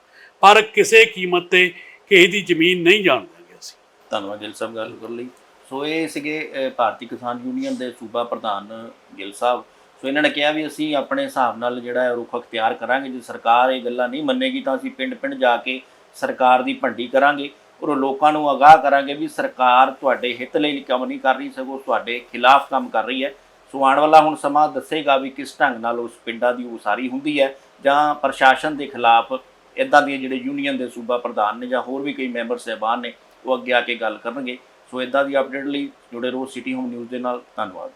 ਪਰ ਕਿਸੇ ਕੀਮਤ ਤੇ ਕਿਸੇ ਦੀ ਜ਼ਮੀਨ ਨਹੀਂ ਜਾਣ ਦਿਆਂਗੇ ਅਸੀਂ। ਧੰਨਵਾਦ ਗਿੱਲ ਸਾਹਿਬ ਗੱਲ ਕਰਨ ਲਈ। ਸੋ ਇਹ ਸੀਗੇ ਭਾਰਤੀ ਕਿਸਾਨ ਯੂਨੀਅਨ ਦੇ ਸੂਬਾ ਪ੍ਰਧਾਨ ਗਿੱਲ ਸਾਹਿਬ। ਸੋ ਇਹਨਾਂ ਨੇ ਕਿਹਾ ਵੀ ਅਸੀਂ ਆਪਣੇ ਹਿਸਾਬ ਨਾਲ ਜਿਹੜਾ ਹੈ ਰੁਖ ਅਖਤਿਆਰ ਕਰਾਂਗੇ। ਜੇ ਸਰਕਾਰ ਇਹ ਗੱਲਾਂ ਨਹੀਂ ਮੰਨੇਗੀ ਤਾਂ ਅਸੀਂ ਪਿੰਡ-ਪਿੰਡ ਜਾ ਕੇ ਸਰਕਾਰ ਦੀ ਭੰਡੀ ਕਰਾਂਗੇ ਔਰ ਲੋਕਾਂ ਨੂੰ ਅਗਾਹ ਕਰਾਂਗੇ ਵੀ ਸਰਕਾਰ ਤੁਹਾਡੇ ਹਿੱਤ ਲਈ ਕੰਮ ਨਹੀਂ ਕਰ ਰਹੀ, ਸਗੋਂ ਤੁਹਾਡੇ ਖਿਲਾਫ ਕੰਮ ਕਰ ਰਹੀ ਹੈ। ਸੋ ਆਉਣ ਵਾਲਾ ਹੁਣ ਸਮਾਂ ਦੱਸੇਗਾ ਵੀ ਕਿਸ ਢੰਗ ਨਾਲ ਉਸ ਪਿੰਡਾਂ ਦੀ ਉਸਾਰੀ ਹੁੰਦੀ ਹੈ ਜਾਂ ਪ੍ਰਸ਼ਾਸਨ ਦੇ ਖਿਲਾਫ ਇਦਾਂ ਦੇ ਜਿਹੜੇ ਯੂਨੀਅਨ ਦੇ ਸੂਬਾ ਪ੍ਰਧਾਨ ਨੇ ਜਾਂ ਹੋਰ ਵੀ ਕਈ ਮੈਂਬਰ ਸਹਿਬਾਨ ਨੇ ਉਹ ਅੱਗੇ ਆ ਕੇ ਗੱਲ ਕਰਨਗੇ। ਸੋ ਇਦਾਂ ਦੀ ਅਪਡੇਟ ਲਈ ਜੁੜੇ ਰਹੋ ਸਿਟੀ ਹੋਮ ਨਿਊਜ਼ ਦੇ ਨਾਲ। ਧੰਨਵਾਦ।